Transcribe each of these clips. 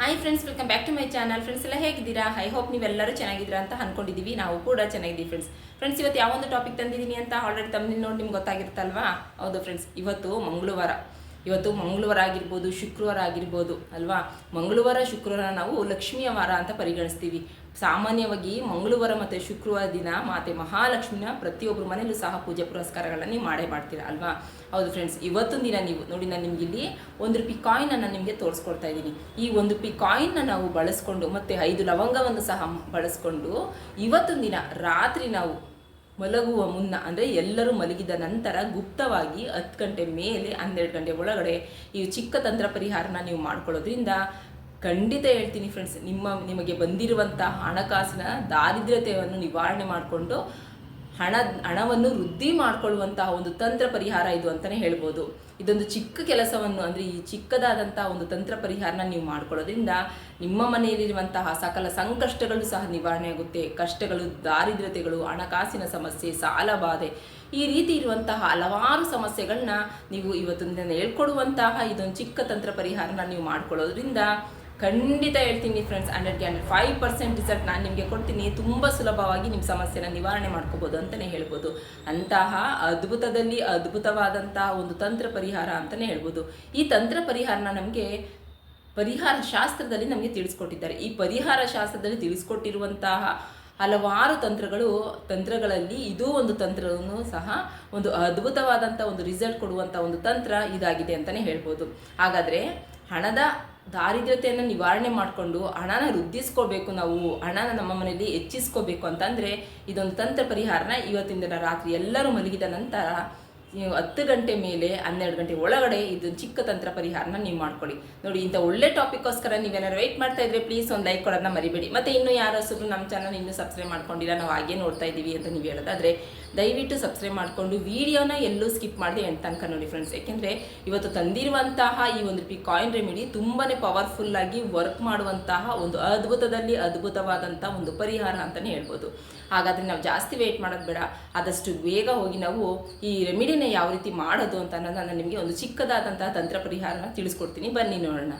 Hi friends welcome back to my channel friends ಎಲ್ಲ ಹೇಗಿದ್ದೀರಾ? I hope ನೀವೆಲ್ಲರೂ ಚೆನ್ನಾಗಿದ್ದೀರಾ ಅಂತ ಅನ್ಕೊಂಡಿದ್ದೀವಿ. ನಾವು ಕೂಡ ಚೆನ್ನಾಗಿದ್ದೀವಿ ಫ್ರೆಂಡ್ಸ್ ಫ್ರೆಂಡ್ಸ್ ಇವತ್ತು ಯಾವೊಂದು ಟಾಪಿಕ್ ತಂದಿದ್ದೀನಿ ಅಂತ ಆಲ್ರೆಡಿ ತಮ್ಮಲ್ಲಿ ನೋಡಿ ನಿಮ್ಗೆ ಗೊತ್ತಾಗಿರುತ್ತಲ್ವಾ? ಹೌದು ಫ್ರೆಂಡ್ಸ್ ಇವತ್ತು ಮಂಗಳವಾರ. ಇವತ್ತು ಮಂಗಳವಾರ ಆಗಿರ್ಬೋದು ಶುಕ್ರವಾರ ಆಗಿರ್ಬೋದು ಅಲ್ವಾ? ಮಂಗಳವಾರ, ಶುಕ್ರವಾರ ನಾವು ಲಕ್ಷ್ಮಿಯ ವಾರ ಅಂತ ಪರಿಗಣಿಸ್ತೀವಿ. ಸಾಮಾನ್ಯವಾಗಿ ಮಂಗಳವಾರ ಮತ್ತು ಶುಕ್ರವಾರ ದಿನ ಮಾತೆ ಮಹಾಲಕ್ಷ್ಮಿನ ಪ್ರತಿಯೊಬ್ಬರ ಮನೆಯಲ್ಲೂ ಸಹ ಪೂಜೆ ಪುರಸ್ಕಾರಗಳನ್ನು ನೀವು ಮಾಡೇ ಮಾಡ್ತೀರಾ, ಅಲ್ವಾ? ಹೌದು ಫ್ರೆಂಡ್ಸ್ ಇವತ್ತೊಂದು ದಿನ ನೀವು, ನೋಡಿ, ನಾನು ನಿಮ್ಗೆ ಇಲ್ಲಿ ಒಂದು ರೂಪಾಯಿ ಕಾಯಿನನ್ನು ನಿಮಗೆ ತೋರಿಸ್ಕೊಡ್ತಾ ಇದ್ದೀನಿ. ಈ ಒಂದು ರೂಪಿ ಕಾಯಿನ್ನ ನಾವು ಬಳಸ್ಕೊಂಡು ಮತ್ತು ಐದು ಲವಂಗವನ್ನು ಸಹ ಬಳಸ್ಕೊಂಡು ಇವತ್ತೊಂದು ದಿನ ರಾತ್ರಿ ನಾವು ಮಲಗುವ ಮುನ್ನ, ಅಂದರೆ ಎಲ್ಲರೂ ಮಲಗಿದ ನಂತರ ಗುಪ್ತವಾಗಿ ಹತ್ತು ಗಂಟೆ ಮೇಲೆ, ಹನ್ನೆರಡು ಗಂಟೆ ಒಳಗಡೆ ಈ ಚಿಕ್ಕ ತಂತ್ರ ಪರಿಹಾರನ ನೀವು ಮಾಡ್ಕೊಳ್ಳೋದ್ರಿಂದ ಖಂಡಿತ ಹೇಳ್ತೀನಿ ಫ್ರೆಂಡ್ಸ್ ನಿಮ್ಮ, ನಿಮಗೆ ಬಂದಿರುವಂಥ ಹಣಕಾಸಿನ ದಾರಿದ್ರ್ಯತೆಯನ್ನು ನಿವಾರಣೆ ಮಾಡಿಕೊಂಡು ಹಣ, ಹಣವನ್ನು ವೃದ್ಧಿ ಮಾಡಿಕೊಳ್ಳುವಂತಹ ಒಂದು ತಂತ್ರ ಪರಿಹಾರ ಇದು ಅಂತಲೇ ಹೇಳ್ಬೋದು. ಇದೊಂದು ಚಿಕ್ಕ ಕೆಲಸವನ್ನು ಅಂದರೆ ಈ ಚಿಕ್ಕದಾದಂತಹ ಒಂದು ತಂತ್ರ ಪರಿಹಾರನ ನೀವು ಮಾಡ್ಕೊಳ್ಳೋದ್ರಿಂದ ನಿಮ್ಮ ಮನೆಯಲ್ಲಿರುವಂತಹ ಸಕಲ ಸಂಕಷ್ಟಗಳು ಸಹ ನಿವಾರಣೆ ಆಗುತ್ತೆ. ಕಷ್ಟಗಳು, ದಾರಿದ್ರ್ಯತೆಗಳು, ಹಣಕಾಸಿನ ಸಮಸ್ಯೆ, ಸಾಲ ಬಾಧೆ, ಈ ರೀತಿ ಇರುವಂತಹ ಹಲವಾರು ಸಮಸ್ಯೆಗಳನ್ನ ನೀವು ಇವತ್ತಿನ ಹೇಳ್ಕೊಡುವಂತಹ ಇದೊಂದು ಚಿಕ್ಕ ತಂತ್ರ ಪರಿಹಾರನ ನೀವು ಮಾಡ್ಕೊಳ್ಳೋದ್ರಿಂದ ಖಂಡಿತ ಹೇಳ್ತೀನಿ ಫ್ರೆಂಡ್ಸ್ ಹಂಡ್ರೆಡ್ಗೆ ಹಂಡ್ರೆಡ್ ಫೈವ್ ಪರ್ಸೆಂಟ್ ರಿಸಲ್ಟ್ ನಾನು ನಿಮಗೆ ಕೊಡ್ತೀನಿ. ತುಂಬ ಸುಲಭವಾಗಿ ನಿಮ್ಮ ಸಮಸ್ಯೆನ ನಿವಾರಣೆ ಮಾಡ್ಕೋಬೋದು ಅಂತಲೇ ಹೇಳ್ಬೋದು. ಅಂತಹ ಅದ್ಭುತದಲ್ಲಿ ಅದ್ಭುತವಾದಂತಹ ಒಂದು ತಂತ್ರ ಪರಿಹಾರ ಅಂತಲೇ ಹೇಳ್ಬೋದು. ಈ ತಂತ್ರ ಪರಿಹಾರನ ನಮಗೆ ಪರಿಹಾರ ಶಾಸ್ತ್ರದಲ್ಲಿ ನಮಗೆ ತಿಳಿಸ್ಕೊಟ್ಟಿದ್ದಾರೆ. ಈ ಪರಿಹಾರ ಶಾಸ್ತ್ರದಲ್ಲಿ ತಿಳಿಸ್ಕೊಟ್ಟಿರುವಂತಹ ಹಲವಾರು ತಂತ್ರಗಳು, ತಂತ್ರಗಳಲ್ಲಿ ಇದೂ ಒಂದು ತಂತ್ರವನ್ನು ಸಹ ಒಂದು ಅದ್ಭುತವಾದಂಥ ಒಂದು ರಿಸಲ್ಟ್ ಕೊಡುವಂಥ ಒಂದು ತಂತ್ರ ಇದಾಗಿದೆ ಅಂತಲೇ ಹೇಳ್ಬೋದು. ಹಾಗಾದರೆ ಹಣದ ದಾರಿದ್ರ್ಯತೆಯನ್ನು ನಿವಾರಣೆ ಮಾಡಿಕೊಂಡು ಹಣನ ವೃದ್ಧಿಸ್ಕೋಬೇಕು ನಾವು, ಹಣನ ನಮ್ಮ ಮನೆಯಲ್ಲಿ ಹೆಚ್ಚಿಸ್ಕೋಬೇಕು ಅಂತಂದರೆ ಇದೊಂದು ತಂತ್ರ ಪರಿಹಾರನ ಇವತ್ತಿನ ದಿನ ರಾತ್ರಿ ಎಲ್ಲರೂ ಮಲಗಿದ ನಂತರ ನೀವು ಹತ್ತು ಗಂಟೆ ಮೇಲೆ, ಹನ್ನೆರಡು ಗಂಟೆ ಒಳಗಡೆ ಇದು ಚಿಕ್ಕ ತಂತ್ರ ಪರಿಹಾರನ ನೀವು ಮಾಡ್ಕೊಳ್ಳಿ. ನೋಡಿ, ಇಂಥ ಒಳ್ಳೆ ಟಾಪಿಕ್ಗೋಸ್ಕರ ನೀವೇನಾದ್ರು ವೆಯ್ಟ್ ಮಾಡ್ತಾ ಇದ್ರೆ ಪ್ಲೀಸ್ ಒಂದು ಲೈಕ್ ಕೊಡೋದನ್ನ ಮರಿಬೇಡಿ. ಮತ್ತೆ ಇನ್ನೂ ಯಾರಾದ್ರೂ ನಮ್ಮ ಚಾನಲ್ ಇನ್ನೂ ಸಬ್ಸ್ಕ್ರೈಬ್ ಮಾಡ್ಕೊಂಡಿಲ್ಲ, ನಾವು ಹಾಗೆ ನೋಡ್ತಾ ಇದ್ದೀವಿ ಅಂತ ನೀವು ಹೇಳೋದಾದ್ರೆ, ದಯವಿಟ್ಟು ಸಬ್ಸ್ಕ್ರೈಬ್ ಮಾಡಿಕೊಂಡು ವಿಡಿಯೋನ ಎಲ್ಲೂ ಸ್ಕಿಪ್ ಮಾಡಿದೆ ಎಂಟು ತನಕ ನೋಡಿ ಫ್ರೆಂಡ್ಸ್ ಯಾಕೆಂದರೆ ಇವತ್ತು ತಂದಿರುವಂತಹ ಈ ಒಂದು ಪಿ ಕಾಯಿನ್ ರೆಮಿಡಿ ತುಂಬಾ ಪವರ್ಫುಲ್ ಆಗಿ ವರ್ಕ್ ಮಾಡುವಂತಹ ಒಂದು ಅದ್ಭುತದಲ್ಲಿ ಅದ್ಭುತವಾದಂಥ ಒಂದು ಪರಿಹಾರ ಅಂತಲೇ ಹೇಳ್ಬೋದು. ಹಾಗಾದರೆ ನಾವು ಜಾಸ್ತಿ ವೆಯ್ಟ್ ಮಾಡೋದು ಬೇಡ. ಆದಷ್ಟು ಬೇಗ ಹೋಗಿ ನಾವು ಈ ರೆಮಿಡಿನ ಯಾವ ರೀತಿ ಮಾಡೋದು ಅಂತ ನಾನು ನಿಮಗೆ ಒಂದು ಚಿಕ್ಕದಾದಂತಹ ತಂತ್ರ ಪರಿಹಾರನ ತಿಳಿಸ್ಕೊಡ್ತೀನಿ. ಬನ್ನಿ ನೋಡೋಣ.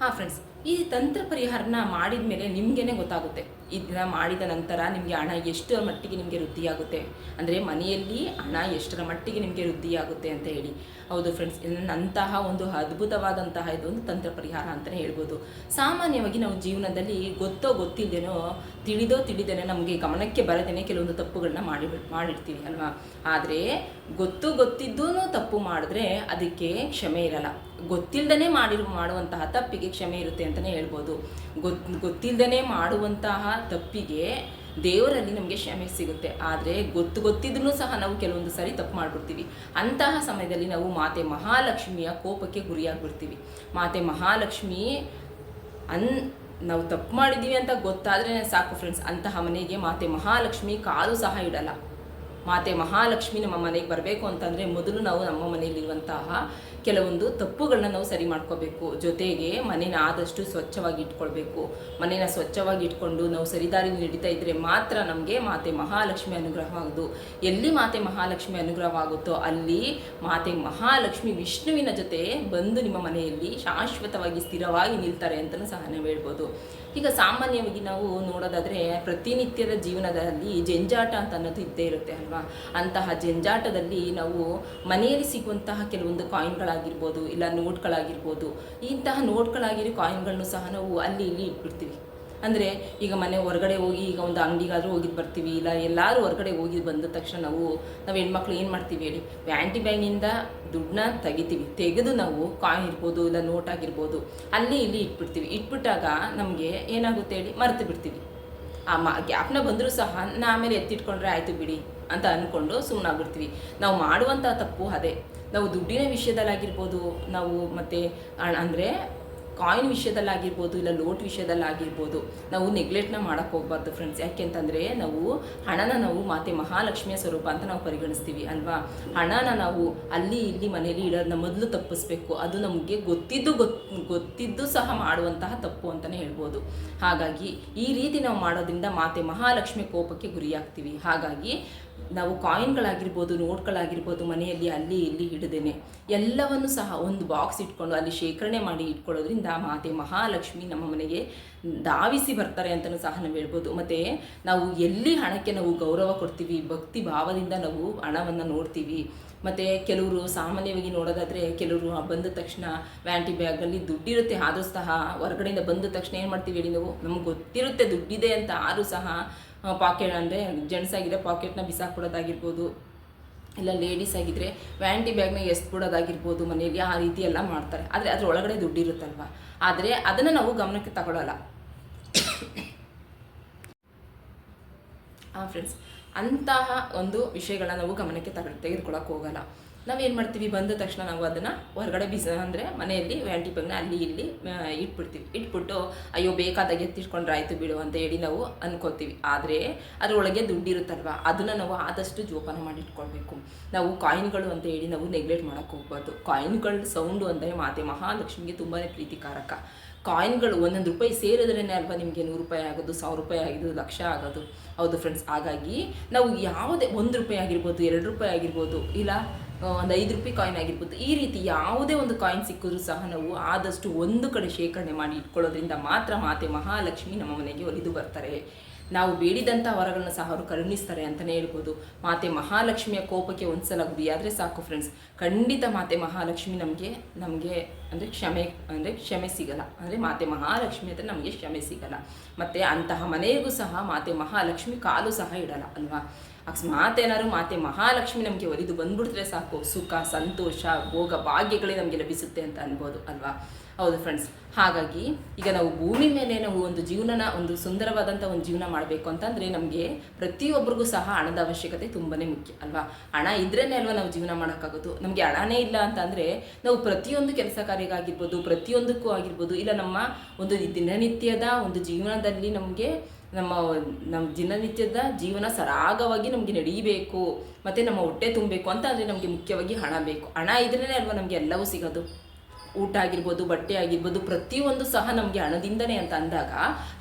ಹಾಂ ಫ್ರೆಂಡ್ಸ್ ಈ ತಂತ್ರ ಪರಿಹಾರನ ಮಾಡಿದ ಮೇಲೆ ನಿಮಗೇನೆ ಗೊತ್ತಾಗುತ್ತೆ. ಇದನ್ನ ಮಾಡಿದ ನಂತರ ನಿಮಗೆ ಹಣ ಎಷ್ಟರ ಮಟ್ಟಿಗೆ ನಿಮಗೆ ವೃದ್ಧಿಯಾಗುತ್ತೆ? ಅಂದರೆ ಮನೆಯಲ್ಲಿ ಹಣ ಎಷ್ಟರ ಮಟ್ಟಿಗೆ ನಿಮಗೆ ವೃದ್ಧಿಯಾಗುತ್ತೆ ಅಂತ ಹೇಳಿ. ಹೌದು ಫ್ರೆಂಡ್ಸ್ ಅಂತಹ ಒಂದು ಅದ್ಭುತವಾದಂತಹ ಇದೊಂದು ತಂತ್ರ ಪರಿಹಾರ ಅಂತಲೇ ಹೇಳ್ಬೋದು. ಸಾಮಾನ್ಯವಾಗಿ ನಾವು ಜೀವನದಲ್ಲಿ ಗೊತ್ತೋ ಗೊತ್ತಿಲ್ಲದೇನೋ ತಿಳಿದೋ ತಿಳಿದೇನೆ ನಮಗೆ ಗಮನಕ್ಕೆ ಬರದೇನೆ ಕೆಲವೊಂದು ತಪ್ಪುಗಳನ್ನ ಮಾಡಿ, ಮಾಡಿರ್ತೀವಿ ಅಲ್ವಾ? ಆದರೆ ಗೊತ್ತು ಗೊತ್ತಿದ್ದೂ ತಪ್ಪು ಮಾಡಿದ್ರೆ ಅದಕ್ಕೆ ಕ್ಷಮೆ ಇರಲ್ಲ. ಗೊತ್ತಿಲ್ಲದೇ ಮಾಡಿರು, ಮಾಡುವಂತಹ ತಪ್ಪಿಗೆ ಕ್ಷಮೆ ಇರುತ್ತೆ ಅಂತಲೇ ಹೇಳ್ಬೋದು. ಗೊತ್ ಗೊತ್ತಿಲ್ಲದೇ ಮಾಡುವಂತಹ ತಪ್ಪಿಗೆ ದೇವರಲ್ಲಿ ನಮಗೆ ಕ್ಷಮೆ ಸಿಗುತ್ತೆ. ಆದರೆ ಗೊತ್ತು ಗೊತ್ತಿದ್ರೂ ಸಹ ನಾವು ಕೆಲವೊಂದು ಸಾರಿ ತಪ್ಪು ಮಾಡಿಬಿಡ್ತೀವಿ. ಅಂತಹ ಸಮಯದಲ್ಲಿ ನಾವು ಮಾತೆ ಮಹಾಲಕ್ಷ್ಮಿಯ ಕೋಪಕ್ಕೆ ಗುರಿಯಾಗ್ಬಿಡ್ತೀವಿ. ಮಾತೆ ಮಹಾಲಕ್ಷ್ಮಿ ಅನ್, ನಾವು ತಪ್ಪು ಮಾಡಿದ್ದೀವಿ ಅಂತ ಗೊತ್ತಾದ್ರೆ ಸಾಕು ಫ್ರೆಂಡ್ಸ್ ಅಂತಹ ಮನೆಗೆ ಮಾತೆ ಮಹಾಲಕ್ಷ್ಮಿ ಕಾಲು ಸಹ ಇಡಲ್ಲ. ಮಾತೆ ಮಹಾಲಕ್ಷ್ಮಿ ನಮ್ಮ ಮನೆಗೆ ಬರಬೇಕು ಅಂತಂದರೆ ಮೊದಲು ನಾವು ನಮ್ಮ ಮನೆಯಲ್ಲಿರುವಂತಹ ಕೆಲವೊಂದು ತಪ್ಪುಗಳನ್ನ ನಾವು ಸರಿ ಮಾಡ್ಕೋಬೇಕು. ಜೊತೆಗೆ ಮನೇನ ಆದಷ್ಟು ಸ್ವಚ್ಛವಾಗಿ ಇಟ್ಕೊಳ್ಬೇಕು. ಮನೇನ ಸ್ವಚ್ಛವಾಗಿ ಇಟ್ಕೊಂಡು ನಾವು ಸರಿದಾರಿ ನಡೀತಾ ಇದ್ದರೆ ಮಾತ್ರ ನಮಗೆ ಮಾತೆ ಮಹಾಲಕ್ಷ್ಮಿ ಅನುಗ್ರಹವಾಗೋದು ಎಲ್ಲಿ ಮಾತೆ ಮಹಾಲಕ್ಷ್ಮಿ ಅನುಗ್ರಹ ಆಗುತ್ತೋ ಅಲ್ಲಿ ಮಾತೆ ಮಹಾಲಕ್ಷ್ಮಿ ವಿಷ್ಣುವಿನ ಜೊತೆ ಬಂದು ನಿಮ್ಮ ಮನೆಯಲ್ಲಿ ಶಾಶ್ವತವಾಗಿ ಸ್ಥಿರವಾಗಿ ನಿಲ್ತಾರೆ ಅಂತಲೂ ಸಹ ನಾವು ಹೇಳ್ಬೋದು. ಈಗ ಸಾಮಾನ್ಯವಾಗಿ ನಾವು ನೋಡೋದಾದರೆ ಪ್ರತಿನಿತ್ಯದ ಜೀವನದಲ್ಲಿ ಜಂಜಾಟ ಅಂತ ಅನ್ನೋದು ಇದ್ದೇ ಇರುತ್ತೆ ಅಲ್ವಾ? ಅಂತಹ ಜಂಜಾಟದಲ್ಲಿ ನಾವು ಮನೆಯಲ್ಲಿ ಸಿಗುವಂತಹ ಕೆಲವೊಂದು ಕಾಯಿನ್ಗಳಾಗಿರ್ಬೋದು, ಇಲ್ಲ ನೋಟ್ಗಳಾಗಿರ್ಬೋದು ಇಂತಹ ನೋಟ್ಗಳಾಗಿರೋ ಕಾಯಿನ್ಗಳನ್ನು ಸಹ ನಾವು ಅಲ್ಲಿ ಇಲ್ಲಿ ಇಟ್ಬಿಡ್ತೀವಿ. ಅಂದರೆ ಈಗ ಮನೆ ಹೊರಗಡೆ ಹೋಗಿ ಈಗ ಒಂದು ಅಂಗಡಿಗಾದರೂ ಹೋಗಿದ್ದು ಬರ್ತೀವಿ, ಇಲ್ಲ ಎಲ್ಲರೂ ಹೊರಗಡೆ ಹೋಗಿ ಬಂದ ತಕ್ಷಣ ನಾವು ನಾವು ಹೆಣ್ಮಕ್ಳು ಏನು ಮಾಡ್ತೀವಿ ಹೇಳಿ ಆ್ಯಂಟಿ ಬ್ಯಾಂಕಿಂದ ದುಡ್ಡನ್ನ ತೆಗಿತೀವಿ. ತೆಗೆದು ನಾವು ಕಾಯಿನ್ ಇರ್ಬೋದು, ಇಲ್ಲ ನೋಟ್ ಆಗಿರ್ಬೋದು, ಅಲ್ಲಿ ಇಲ್ಲಿ ಇಟ್ಬಿಡ್ತೀವಿ. ಇಟ್ಬಿಟ್ಟಾಗ ನಮಗೆ ಏನಾಗುತ್ತೆ ಹೇಳಿ, ಮರೆತು ಬಿಡ್ತೀವಿ. ಆ ಮ, ಗ್ಯಾಪ್ನ ಬಂದರೂ ಸಹ ನಾ ಆಮೇಲೆ ಎತ್ತಿಟ್ಕೊಂಡ್ರೆ ಆಯಿತು ಬಿಡಿ ಅಂತ ಅಂದ್ಕೊಂಡು ಸುಮ್ಮನಾಗ್ಬಿಡ್ತೀವಿ ನಾವು ಮಾಡುವಂಥ ತಪ್ಪು ಅದೇ. ನಾವು ದುಡ್ಡಿನ ವಿಷಯದಲ್ಲಾಗಿರ್ಬೋದು, ನಾವು ಮತ್ತು ಅಂದರೆ ಕಾಯಿನ್ ವಿಷಯದಲ್ಲಾಗಿರ್ಬೋದು ಇಲ್ಲ ಲೋಟ್ ವಿಷಯದಲ್ಲಾಗಿರ್ಬೋದು ನಾವು ನೆಗ್ಲೆಕ್ಟ್ನ ಮಾಡೋಕ್ಕೆ ಹೋಗ್ಬಾರ್ದು ಫ್ರೆಂಡ್ಸ್ ಯಾಕೆಂತಂದರೆ ನಾವು ಹಣನ ನಾವು ಮಾತೆ ಮಹಾಲಕ್ಷ್ಮಿಯ ಸ್ವರೂಪ ಅಂತ ನಾವು ಪರಿಗಣಿಸ್ತೀವಿ ಅಲ್ವಾ? ಹಣನ ನಾವು ಅಲ್ಲಿ ಇಲ್ಲಿ ಮನೆಯಲ್ಲಿ ಇಡೋದನ್ನ ಮೊದಲು ತಪ್ಪಿಸ್ಬೇಕು. ಅದು ನಮಗೆ ಗೊತ್ತಿದ್ದು ಗೊತ್, ಗೊತ್ತಿದ್ದು ಸಹ ಮಾಡುವಂತಹ ತಪ್ಪು ಅಂತಲೇ ಹೇಳ್ಬೋದು. ಹಾಗಾಗಿ ಈ ರೀತಿ ನಾವು ಮಾಡೋದ್ರಿಂದ ಮಾತೆ ಮಹಾಲಕ್ಷ್ಮಿ ಕೋಪಕ್ಕೆ ಗುರಿಯಾಗ್ತೀವಿ. ಹಾಗಾಗಿ ನಾವು ಕಾಯಿನ್ಗಳಾಗಿರ್ಬೋದು, ನೋಟ್ಗಳಾಗಿರ್ಬೋದು, ಮನೆಯಲ್ಲಿ ಅಲ್ಲಿ ಇಲ್ಲಿ ಹಿಡಿದೇನೆ. ಎಲ್ಲವನ್ನು ಸಹ ಒಂದು ಬಾಕ್ಸ್ ಇಟ್ಕೊಂಡು ಅಲ್ಲಿ ಶೇಖರಣೆ ಮಾಡಿ ಇಟ್ಕೊಳ್ಳೋದ್ರಿಂದ ಮಾತೆ ಮಹಾಲಕ್ಷ್ಮಿ ನಮ್ಮ ಮನೆಗೆ ಧಾವಿಸಿ ಬರ್ತಾರೆ ಅಂತಲೂ ಸಹ ನಾವು ಹೇಳ್ಬೋದು. ಮತ್ತು ನಾವು ಎಲ್ಲಿ ಹಣಕ್ಕೆ ನಾವು ಗೌರವ ಕೊಡ್ತೀವಿ, ಭಕ್ತಿ ಭಾವದಿಂದ ನಾವು ಹಣವನ್ನು ನೋಡ್ತೀವಿ. ಮತ್ತು ಕೆಲವರು ಸಾಮಾನ್ಯವಾಗಿ ನೋಡೋದಾದರೆ ಕೆಲವರು ಬಂದ ತಕ್ಷಣ ವ್ಯಾಂಟಿ ಬ್ಯಾಗಲ್ಲಿ ದುಡ್ಡಿರುತ್ತೆ. ಆದರೂ ಸಹ ಹೊರಗಡೆಯಿಂದ ಬಂದ ತಕ್ಷಣ ಏನು ಮಾಡ್ತೀವಿ ಹೇಳಿ ನಾವು? ನಮ್ಗೆ ಗೊತ್ತಿರುತ್ತೆ ದುಡ್ಡಿದೆ ಅಂತ ಆದರೂ ಸಹ ಪಾಕೆಟ್ ಅಂದರೆ ಜೆಂಟ್ಸ್ ಆಗಿದೆ ಪಾಕೆಟ್ನ ಬಿಸಾಕ್ಬಿಡೋದಾಗಿರ್ಬೋದು. ಇಲ್ಲ ಲೇಡೀಸ್ ಆಗಿದ್ರೆ ವ್ಯಾಂಟಿ ಬ್ಯಾಗ್ನ ಎಸ್ಬಿಡೋದಾಗಿರ್ಬೋದು ಮನೆಯಲ್ಲಿ, ಆ ರೀತಿ ಎಲ್ಲ ಮಾಡ್ತಾರೆ. ಆದರೆ ಅದ್ರ ಒಳಗಡೆ ದುಡ್ಡಿರುತ್ತಲ್ವ? ಆದರೆ ಅದನ್ನು ನಾವು ಗಮನಕ್ಕೆ ತಗೊಳ್ಳಲ್ಲ ಹಾಂ ಫ್ರೆಂಡ್ಸ್ ಅಂತಹ ಒಂದು ವಿಷಯಗಳನ್ನ ನಾವು ಗಮನಕ್ಕೆ ತಗ ತೆಗೆದುಕೊಳ್ಳೋಕೆ ಹೋಗಲ್ಲ. ನಾವೇನು ಮಾಡ್ತೀವಿ? ಬಂದ ತಕ್ಷಣ ನಾವು ಅದನ್ನು ಹೊರಗಡೆ ಬಿಸ, ಅಂದರೆ ಮನೆಯಲ್ಲಿ ವ್ಯಾಂಟಿ ಪಗ್ನ ಅಲ್ಲಿ ಇಲ್ಲಿ ಇಟ್ಬಿಡ್ತೀವಿ. ಇಟ್ಬಿಟ್ಟು, ಅಯ್ಯೋ ಬೇಕಾದಾಗ ಎತ್ತಿಟ್ಕೊಂಡ್ರೆ ಆಯಿತು ಬಿಡು ಅಂತ ಹೇಳಿ ನಾವು ಅನ್ಕೋತೀವಿ ಆದರೆ, ಅದರೊಳಗೆ ದುಡ್ಡಿರುತ್ತಲ್ವ? ಅದನ್ನು ನಾವು ಆದಷ್ಟು ಜೋಪಾನ ಮಾಡಿ ಇಟ್ಕೊಳ್ಬೇಕು ನಾವು ಕಾಯಿನ್ಗಳು ಅಂತ ಹೇಳಿ ನಾವು ನೆಗ್ಲೆಕ್ಟ್ ಮಾಡೋಕ್ಕೆ ಹೋಗ್ಬಾರ್ದು. ಕಾಯಿನ್ಗಳ ಸೌಂಡು ಅಂದರೆ ಮಾತೆ ಮಹಾಲಕ್ಷ್ಮಿಗೆ ತುಂಬಾ ಪ್ರೀತಿಕಾರಕ. ಕಾಯಿನ್ಗಳು ಒಂದೊಂದು ರೂಪಾಯಿ ಸೇರಿದ್ರೇ ಅಲ್ವಾ ನಿಮಗೆ ನೂರು ರೂಪಾಯಿ ಆಗೋದು, ಸಾವಿರ ರೂಪಾಯಿ ಆಗೋದು, ಲಕ್ಷ ಆಗೋದು. ಹೌದು ಫ್ರೆಂಡ್ಸ್ ಹಾಗಾಗಿ ನಾವು ಯಾವುದೇ, ಒಂದು ರೂಪಾಯಿ ಆಗಿರ್ಬೋದು, ಎರಡು ರೂಪಾಯಿ ಆಗಿರ್ಬೋದು, ಇಲ್ಲ ಒಂದು ಐದು ರೂಪಾಯಿ ಕಾಯಿನ್ ಆಗಿರ್ಬೋದು. ಈ ರೀತಿ ಯಾವುದೇ ಒಂದು ಕಾಯಿನ್ ಸಿಕ್ಕಿದ್ರೂ ಸಹ ನಾವು ಆದಷ್ಟು ಒಂದು ಕಡೆ ಶೇಖರಣೆ ಮಾಡಿ ಇಟ್ಕೊಳ್ಳೋದ್ರಿಂದ ಮಾತ್ರ ಮಾತೆ ಮಹಾಲಕ್ಷ್ಮಿ ನಮ್ಮ ಮನೆಗೆ ಒಲಿದು ಬರ್ತಾರೆ. ನಾವು ಬೇಡಿದಂಥ ವರಗಳನ್ನ ಸಹ ಅವರು ಕರುಣಿಸ್ತಾರೆ ಅಂತಲೇ ಹೇಳ್ಬೋದು. ಮಾತೆ ಮಹಾಲಕ್ಷ್ಮಿಯ ಕೋಪಕ್ಕೆ ಒಂದ್ಸಲ ಗುರಿಯಾದರೆ ಸಾಕು ಫ್ರೆಂಡ್ಸ್ ಖಂಡಿತ ಮಾತೆ ಮಹಾಲಕ್ಷ್ಮಿ ನಮಗೆ ನಮಗೆ ಅಂದರೆ ಕ್ಷಮೆ ಅಂದರೆ ಕ್ಷಮೆ ಸಿಗಲ್ಲ. ಅಂದರೆ ಮಾತೆ ಮಹಾಲಕ್ಷ್ಮಿ ಅಂದರೆ ನಮಗೆ ಕ್ಷಮೆ ಸಿಗಲ್ಲ. ಮತ್ತು ಅಂತಹ ಮನೆಗೂ ಸಹ ಮಾತೆ ಮಹಾಲಕ್ಷ್ಮಿ ಕಾಲು ಸಹ ಇಡಲ್ಲ, ಅಲ್ವಾ? ಅಕಸ್ಮಾತ್ ಏನಾದ್ರು ಮಾತೆ ಮಹಾಲಕ್ಷ್ಮಿ ನಮಗೆ ಒಲಿದು ಬಂದ್ಬಿಡ್ತಾರೆ ಸಾಕು. ಸುಖ, ಸಂತೋಷ, ಭೋಗ, ಭಾಗ್ಯಗಳೇ ನಮಗೆ ಲಭಿಸುತ್ತೆ ಅಂತ ಅನ್ಬೋದು, ಅಲ್ವಾ? ಹೌದು ಫ್ರೆಂಡ್ಸ್ ಹಾಗಾಗಿ ಈಗ ನಾವು ಭೂಮಿ ಮೇಲೆ ನಾವು ಒಂದು ಜೀವನನ, ಒಂದು ಸುಂದರವಾದಂಥ ಒಂದು ಜೀವನ ಮಾಡಬೇಕು ಅಂತಂದರೆ ನಮಗೆ ಪ್ರತಿಯೊಬ್ಬರಿಗೂ ಸಹ ಹಣದ ಅವಶ್ಯಕತೆ ತುಂಬಾ ಮುಖ್ಯ, ಅಲ್ವಾ? ಹಣ ಇದ್ರೇ ಅಲ್ವಾ ನಾವು ಜೀವನ ಮಾಡೋಕ್ಕಾಗೋದು? ನಮಗೆ ಹಣನೇ ಇಲ್ಲ ಅಂತಂದರೆ ನಾವು ಪ್ರತಿಯೊಂದು ಕೆಲಸ ಕಾರ್ಯಗಾಗಿರ್ಬೋದು, ಪ್ರತಿಯೊಂದಕ್ಕೂ ಆಗಿರ್ಬೋದು, ಇಲ್ಲ ನಮ್ಮ ಒಂದು ದಿನನಿತ್ಯದ ಒಂದು ಜೀವನದಲ್ಲಿ ನಮಗೆ ನಮ್ಮ ನಮ್ಮ ದಿನನಿತ್ಯದ ಜೀವನ ಸರಾಗವಾಗಿ ನಮಗೆ ನಡೀಬೇಕು, ಮತ್ತು ನಮ್ಮ ಹೊಟ್ಟೆ ತುಂಬಬೇಕು ಅಂತ ಅಂದರೆ ನಮಗೆ ಮುಖ್ಯವಾಗಿ ಹಣ ಬೇಕು. ಹಣ ಇದ್ರೇ ಅಲ್ವಾ ನಮಗೆ ಎಲ್ಲವೂ ಸಿಗೋದು? ಊಟ ಆಗಿರ್ಬೋದು, ಬಟ್ಟೆ ಆಗಿರ್ಬೋದು, ಪ್ರತಿಯೊಂದು ಸಹ ನಮಗೆ ಹಣದಿಂದನೇ ಅಂತ ಅಂದಾಗ,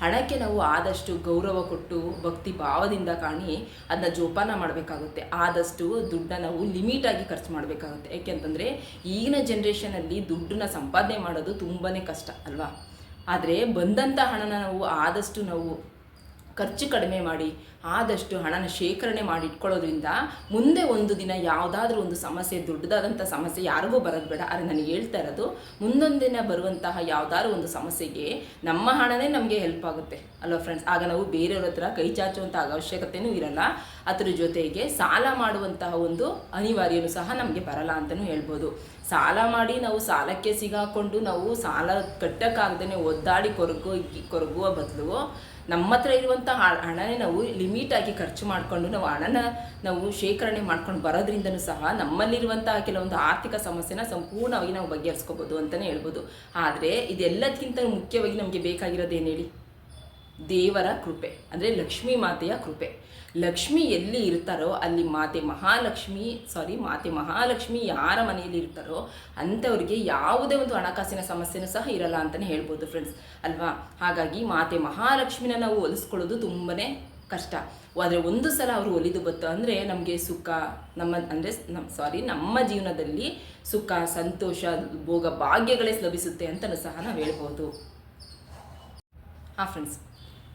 ಹಣಕ್ಕೆ ನಾವು ಆದಷ್ಟು ಗೌರವ ಕೊಟ್ಟು, ಭಕ್ತಿ ಭಾವದಿಂದ ಕಾಣಿ ಅದನ್ನ ಜೋಪಾನ ಮಾಡಬೇಕಾಗುತ್ತೆ. ಆದಷ್ಟು ದುಡ್ಡನ್ನ ನಾವು ಲಿಮಿಟಾಗಿ ಖರ್ಚು ಮಾಡಬೇಕಾಗುತ್ತೆ. ಯಾಕೆಂತಂದರೆ ಈಗಿನ ಜನ್ರೇಷನಲ್ಲಿ ದುಡ್ಡನ್ನ ಸಂಪಾದನೆ ಮಾಡೋದು ತುಂಬಾ ಕಷ್ಟ ಅಲ್ವಾ? ಆದರೆ ಬಂದಂಥ ಹಣನ ನಾವು ಆದಷ್ಟು ನಾವು ಖರ್ಚು ಕಡಿಮೆ ಮಾಡಿ, ಆದಷ್ಟು ಹಣನ ಶೇಖರಣೆ ಮಾಡಿ ಇಟ್ಕೊಳ್ಳೋದ್ರಿಂದ ಮುಂದೆ ಒಂದು ದಿನ ಯಾವುದಾದ್ರೂ ಒಂದು ಸಮಸ್ಯೆ, ದೊಡ್ಡದಾದಂಥ ಸಮಸ್ಯೆ ಯಾರಿಗೂ ಬರೋದು ಬೇಡ. ಆದರೆ ನನಗೆ ಹೇಳ್ತಾ ಇರೋದು, ಮುಂದೊಂದು ದಿನ ಬರುವಂತಹ ಯಾವುದಾದ್ರೂ ಒಂದು ಸಮಸ್ಯೆಗೆ ನಮ್ಮ ಹಣನೇ ನಮಗೆ ಹೆಲ್ಪ್ ಆಗುತ್ತೆ. ಅಲ್ವಾ ಫ್ರೆಂಡ್ಸ್ ಆಗ ನಾವು ಬೇರೆಯವ್ರ ಹತ್ರ ಕೈ ಚಾಚುವಂಥ ಅವಶ್ಯಕತೆಯೂ ಇರಲ್ಲ. ಅದ್ರ ಜೊತೆಗೆ ಸಾಲ ಮಾಡುವಂತಹ ಒಂದು ಅನಿವಾರ್ಯನೂ ಸಹ ನಮಗೆ ಬರಲ್ಲ ಅಂತಲೂ ಹೇಳ್ಬೋದು. ಸಾಲ ಮಾಡಿ ನಾವು ಸಾಲಕ್ಕೆ ಸಿಗಾಕೊಂಡು ನಾವು ಸಾಲ ಕಟ್ಟಕ್ಕಾಗ್ದೇ ಒದ್ದಾಡಿ ಕೊರಗು, ಕೊರಗುವ ಬದಲು ನಮ್ಮ ಹತ್ರ ಇರುವಂಥ ಹಣನೇ ನಾವು ಲಿಮಿಟಾಗಿ ಖರ್ಚು ಮಾಡಿಕೊಂಡು ನಾವು ಹಣನ ನಾವು ಶೇಖರಣೆ ಮಾಡ್ಕೊಂಡು ಬರೋದ್ರಿಂದನೂ ಸಹ ನಮ್ಮಲ್ಲಿರುವಂತಹ ಕೆಲವೊಂದು ಆರ್ಥಿಕ ಸಮಸ್ಯೆನ ಸಂಪೂರ್ಣವಾಗಿ ನಾವು ಬಗೆಹರಿಸ್ಕೋಬೋದು ಅಂತಲೇ ಹೇಳ್ಬೋದು. ಆದರೆ ಇದೆಲ್ಲದಕ್ಕಿಂತ ಮುಖ್ಯವಾಗಿ ನಮಗೆ ಬೇಕಾಗಿರೋದು ಏನು ಹೇಳಿ? ದೇವರ ಕೃಪೆ, ಅಂದರೆ ಲಕ್ಷ್ಮೀ ಮಾತೆಯ ಕೃಪೆ. ಲಕ್ಷ್ಮಿ ಎಲ್ಲಿ ಇರ್ತಾರೋ ಅಲ್ಲಿ ಮಾತೆ ಮಹಾಲಕ್ಷ್ಮಿ ಸಾರಿ ಮಾತೆ ಮಹಾಲಕ್ಷ್ಮಿ ಯಾರ ಮನೆಯಲ್ಲಿ ಇರ್ತಾರೋ ಅಂಥವ್ರಿಗೆ ಯಾವುದೇ ಒಂದು ಹಣಕಾಸಿನ ಸಮಸ್ಯೆನೂ ಸಹ ಇರಲ್ಲ ಅಂತಲೇ ಹೇಳ್ಬೋದು ಫ್ರೆಂಡ್ಸ್ ಅಲ್ವಾ? ಹಾಗಾಗಿ ಮಾತೆ ಮಹಾಲಕ್ಷ್ಮಿನ ನಾವು ಒಲಿಸ್ಕೊಳ್ಳೋದು ತುಂಬಾ ಕಷ್ಟ. ಆದರೆ ಒಂದು ಸಲ ಅವರು ಒಲಿದು ಬತ್ತು ಅಂದರೆ ನಮಗೆ ಸುಖ, ನಮ್ಮ, ಅಂದರೆ ನಮ್ಮ ಸಾರಿ ನಮ್ಮ ಜೀವನದಲ್ಲಿ ಸುಖ, ಸಂತೋಷ, ಭೋಗ ಭಾಗ್ಯಗಳೇ ಲಭಿಸುತ್ತೆ ಅಂತಲೂ ಸಹ ನಾವು ಹೇಳ್ಬೋದು. ಹಾಂ ಫ್ರೆಂಡ್ಸ್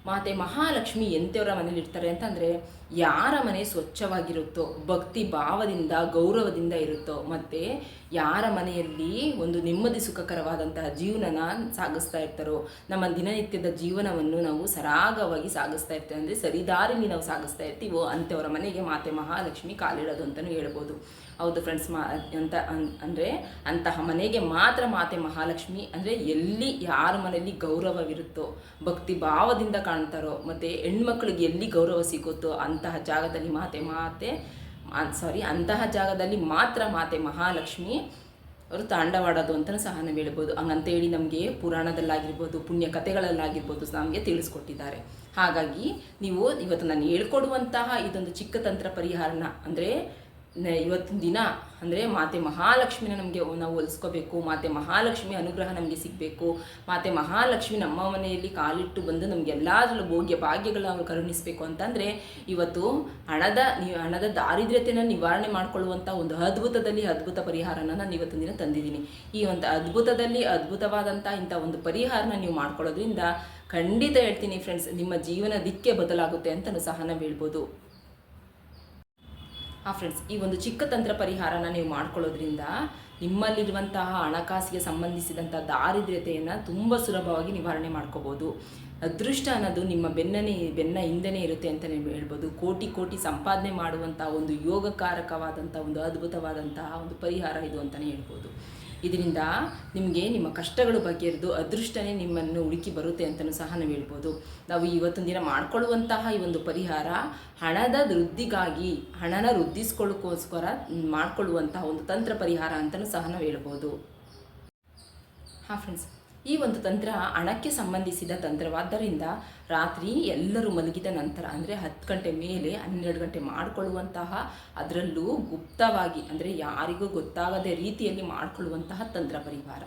ಮಾತೆ ಮಹಾಲಕ್ಷ್ಮಿ ಎಂಥವರ ಮನೇಲಿ ಇರ್ತಾರೆ ಅಂತಂದರೆ, ಯಾರ ಮನೆ ಸ್ವಚ್ಛವಾಗಿರುತ್ತೋ, ಭಕ್ತಿ ಭಾವದಿಂದ, ಗೌರವದಿಂದ ಇರುತ್ತೋ, ಮತ್ತು ಯಾರ ಮನೆಯಲ್ಲಿ ಒಂದು ನೆಮ್ಮದಿ ಸುಖಕರವಾದಂತಹ ಜೀವನನ ಸಾಗಿಸ್ತಾ ಇರ್ತಾರೋ, ನಮ್ಮ ದಿನನಿತ್ಯದ ಜೀವನವನ್ನು ನಾವು ಸರಾಗವಾಗಿ ಸಾಗಿಸ್ತಾ ಇರ್ತೇವೆ. ಅಂದರೆ ಸರಿದಾರಿಲಿ ನಾವು ಸಾಗಿಸ್ತಾ ಇರ್ತೀವೋ ಅಂಥವರ ಮನೆಗೆ ಮಾತೆ ಮಹಾಲಕ್ಷ್ಮಿ ಕಾಲಿಡೋದು ಅಂತಲೂ ಹೇಳ್ಬೋದು. ಹೌದು ಫ್ರೆಂಡ್ಸ್ ಮಾ ಅಂತ ಅಂದರೆ ಅಂತಹ ಮನೆಗೆ ಮಾತ್ರ ಮಾತೆ ಮಹಾಲಕ್ಷ್ಮಿ ಅಂದರೆ ಎಲ್ಲಿ ಯಾರ ಮನೆಯಲ್ಲಿ ಗೌರವವಿರುತ್ತೋ, ಭಕ್ತಿ ಭಾವದಿಂದ ಕಾಣ್ತಾರೋ, ಮತ್ತು ಹೆಣ್ಮಕ್ಳಿಗೆ ಎಲ್ಲಿ ಗೌರವ ಸಿಗುತ್ತೋ ಅಂತಹ ಜಾಗದಲ್ಲಿ ಮಾತೆ ಮಾತೆ ಸಾರಿ ಅಂತಹ ಜಾಗದಲ್ಲಿ ಮಾತ್ರ ಮಾತೆ ಮಹಾಲಕ್ಷ್ಮಿ ಅವರು ತಾಂಡವಾಡೋದು ಅಂತಲೂ ಸಹ ನಾವು ಹೇಳ್ಬೋದು. ಹಂಗಂತೇಳಿ ನಮಗೆ ಪುರಾಣದಲ್ಲಾಗಿರ್ಬೋದು, ಪುಣ್ಯ ಕಥೆಗಳಲ್ಲಾಗಿರ್ಬೋದು ನಮಗೆ ತಿಳಿಸ್ಕೊಟ್ಟಿದ್ದಾರೆ. ಹಾಗಾಗಿ ನೀವು ಇವತ್ತು ನಾನು ಹೇಳ್ಕೊಡುವಂತಹ ಇದೊಂದು ಚಿಕ್ಕ ತಂತ್ರ ಪರಿಹಾರನ ಅಂದರೆ ಇವತ್ತಿನ ದಿನ ಅಂದರೆ ಮಾತೆ ಮಹಾಲಕ್ಷ್ಮಿನ ನಮಗೆ ನಾವು ಒಲಿಸ್ಕೋಬೇಕು ಮಾತೆ ಮಹಾಲಕ್ಷ್ಮಿ ಅನುಗ್ರಹ ನಮಗೆ ಸಿಗಬೇಕು, ಮಾತೆ ಮಹಾಲಕ್ಷ್ಮಿ ನಮ್ಮ ಮನೆಯಲ್ಲಿ ಕಾಲಿಟ್ಟು ಬಂದು ನಮಗೆಲ್ಲದರಲ್ಲೂ ಭೋಗ್ಯ ಭಾಗ್ಯಗಳನ್ನ ಅವರು ಕರುಣಿಸಬೇಕು ಅಂತಂದರೆ ಇವತ್ತು ಹಣದ ಹಣದ ದಾರಿದ್ರ್ಯತೆಯನ್ನು ನಿವಾರಣೆ ಮಾಡಿಕೊಳ್ಳುವಂಥ ಒಂದು ಅದ್ಭುತದಲ್ಲಿ ಅದ್ಭುತ ಪರಿಹಾರನ ನಾನು ಇವತ್ತಿನ ದಿನ ತಂದಿದ್ದೀನಿ. ಈ ಒಂದು ಅದ್ಭುತದಲ್ಲಿ ಅದ್ಭುತವಾದಂಥ ಇಂಥ ಒಂದು ಪರಿಹಾರನ ನೀವು ಮಾಡ್ಕೊಳ್ಳೋದ್ರಿಂದ ಖಂಡಿತ ಹೇಳ್ತೀನಿ ಫ್ರೆಂಡ್ಸ್ ನಿಮ್ಮ ಜೀವನ ದಿಕ್ಕೆ ಬದಲಾಗುತ್ತೆ ಅಂತಲೂ ಸಹ ನಾವು ಹೇಳ್ಬೋದು. ಆ ಫ್ರೆಂಡ್ಸ್ ಈ ಒಂದು ಚಿಕ್ಕ ತಂತ್ರ ಪರಿಹಾರನ ನೀವು ಮಾಡ್ಕೊಳ್ಳೋದ್ರಿಂದ ನಿಮ್ಮಲ್ಲಿರುವಂತಹ ಹಣಕಾಸಿಗೆ ಸಂಬಂಧಿಸಿದಂಥ ದಾರಿದ್ರ್ಯತೆಯನ್ನು ತುಂಬ ಸುಲಭವಾಗಿ ನಿವಾರಣೆ ಮಾಡ್ಕೋಬೋದು. ಅದೃಷ್ಟ ಅನ್ನೋದು ನಿಮ್ಮ ಬೆನ್ನನೇ, ಬೆನ್ನ ಹಿಂದೆನೇ ಇರುತ್ತೆ ಅಂತಲೇ ಹೇಳ್ಬೋದು. ಕೋಟಿ ಕೋಟಿ ಸಂಪಾದನೆ ಮಾಡುವಂಥ ಒಂದು ಯೋಗಕಾರಕವಾದಂಥ ಒಂದು ಅದ್ಭುತವಾದಂತಹ ಒಂದು ಪರಿಹಾರ ಇದು ಅಂತಲೇ ಹೇಳ್ಬೋದು. ಇದರಿಂದ ನಿಮಗೆ ನಿಮ್ಮ ಕಷ್ಟಗಳು ಬಗೆಹರಿದು ಅದೃಷ್ಟನೇ ನಿಮ್ಮನ್ನು ಹುಡುಕಿ ಬರುತ್ತೆ ಅಂತಲೂ ಸಹ ನಾವು ಹೇಳ್ಬೋದು. ನಾವು ಇವತ್ತಿನ ದಿನ ಮಾಡ್ಕೊಳ್ಳುವಂತಹ ಈ ಒಂದು ಪರಿಹಾರ ಹಣದ ವೃದ್ಧಿಗಾಗಿ, ಹಣನ ವೃದ್ಧಿಸ್ಕೊಳ್ಳೋಕ್ಕೋಸ್ಕರ ಮಾಡಿಕೊಳ್ಳುವಂತಹ ಒಂದು ತಂತ್ರ ಪರಿಹಾರ ಅಂತಲೂ ಸಹ ನಾವು ಹೇಳ್ಬೋದು. ಹಾಂ ಫ್ರೆಂಡ್ಸ್ ಈ ಒಂದು ತಂತ್ರ ಹಣಕ್ಕೆ ಸಂಬಂಧಿಸಿದ ತಂತ್ರವಾದ್ದರಿಂದ ರಾತ್ರಿ ಎಲ್ಲರೂ ಮಲಗಿದ ನಂತರ, ಅಂದರೆ ಹತ್ತು ಗಂಟೆ ಮೇಲೆ, ಹನ್ನೆರಡು ಗಂಟೆ ಮಾಡಿಕೊಳ್ಳುವಂತಹ ಅದರಲ್ಲೂ ಗುಪ್ತವಾಗಿ, ಅಂದರೆ ಯಾರಿಗೂ ಗೊತ್ತಾಗದ ರೀತಿಯಲ್ಲಿ ಮಾಡಿಕೊಳ್ಳುವಂತಹ ತಂತ್ರ ಪರಿವಾರ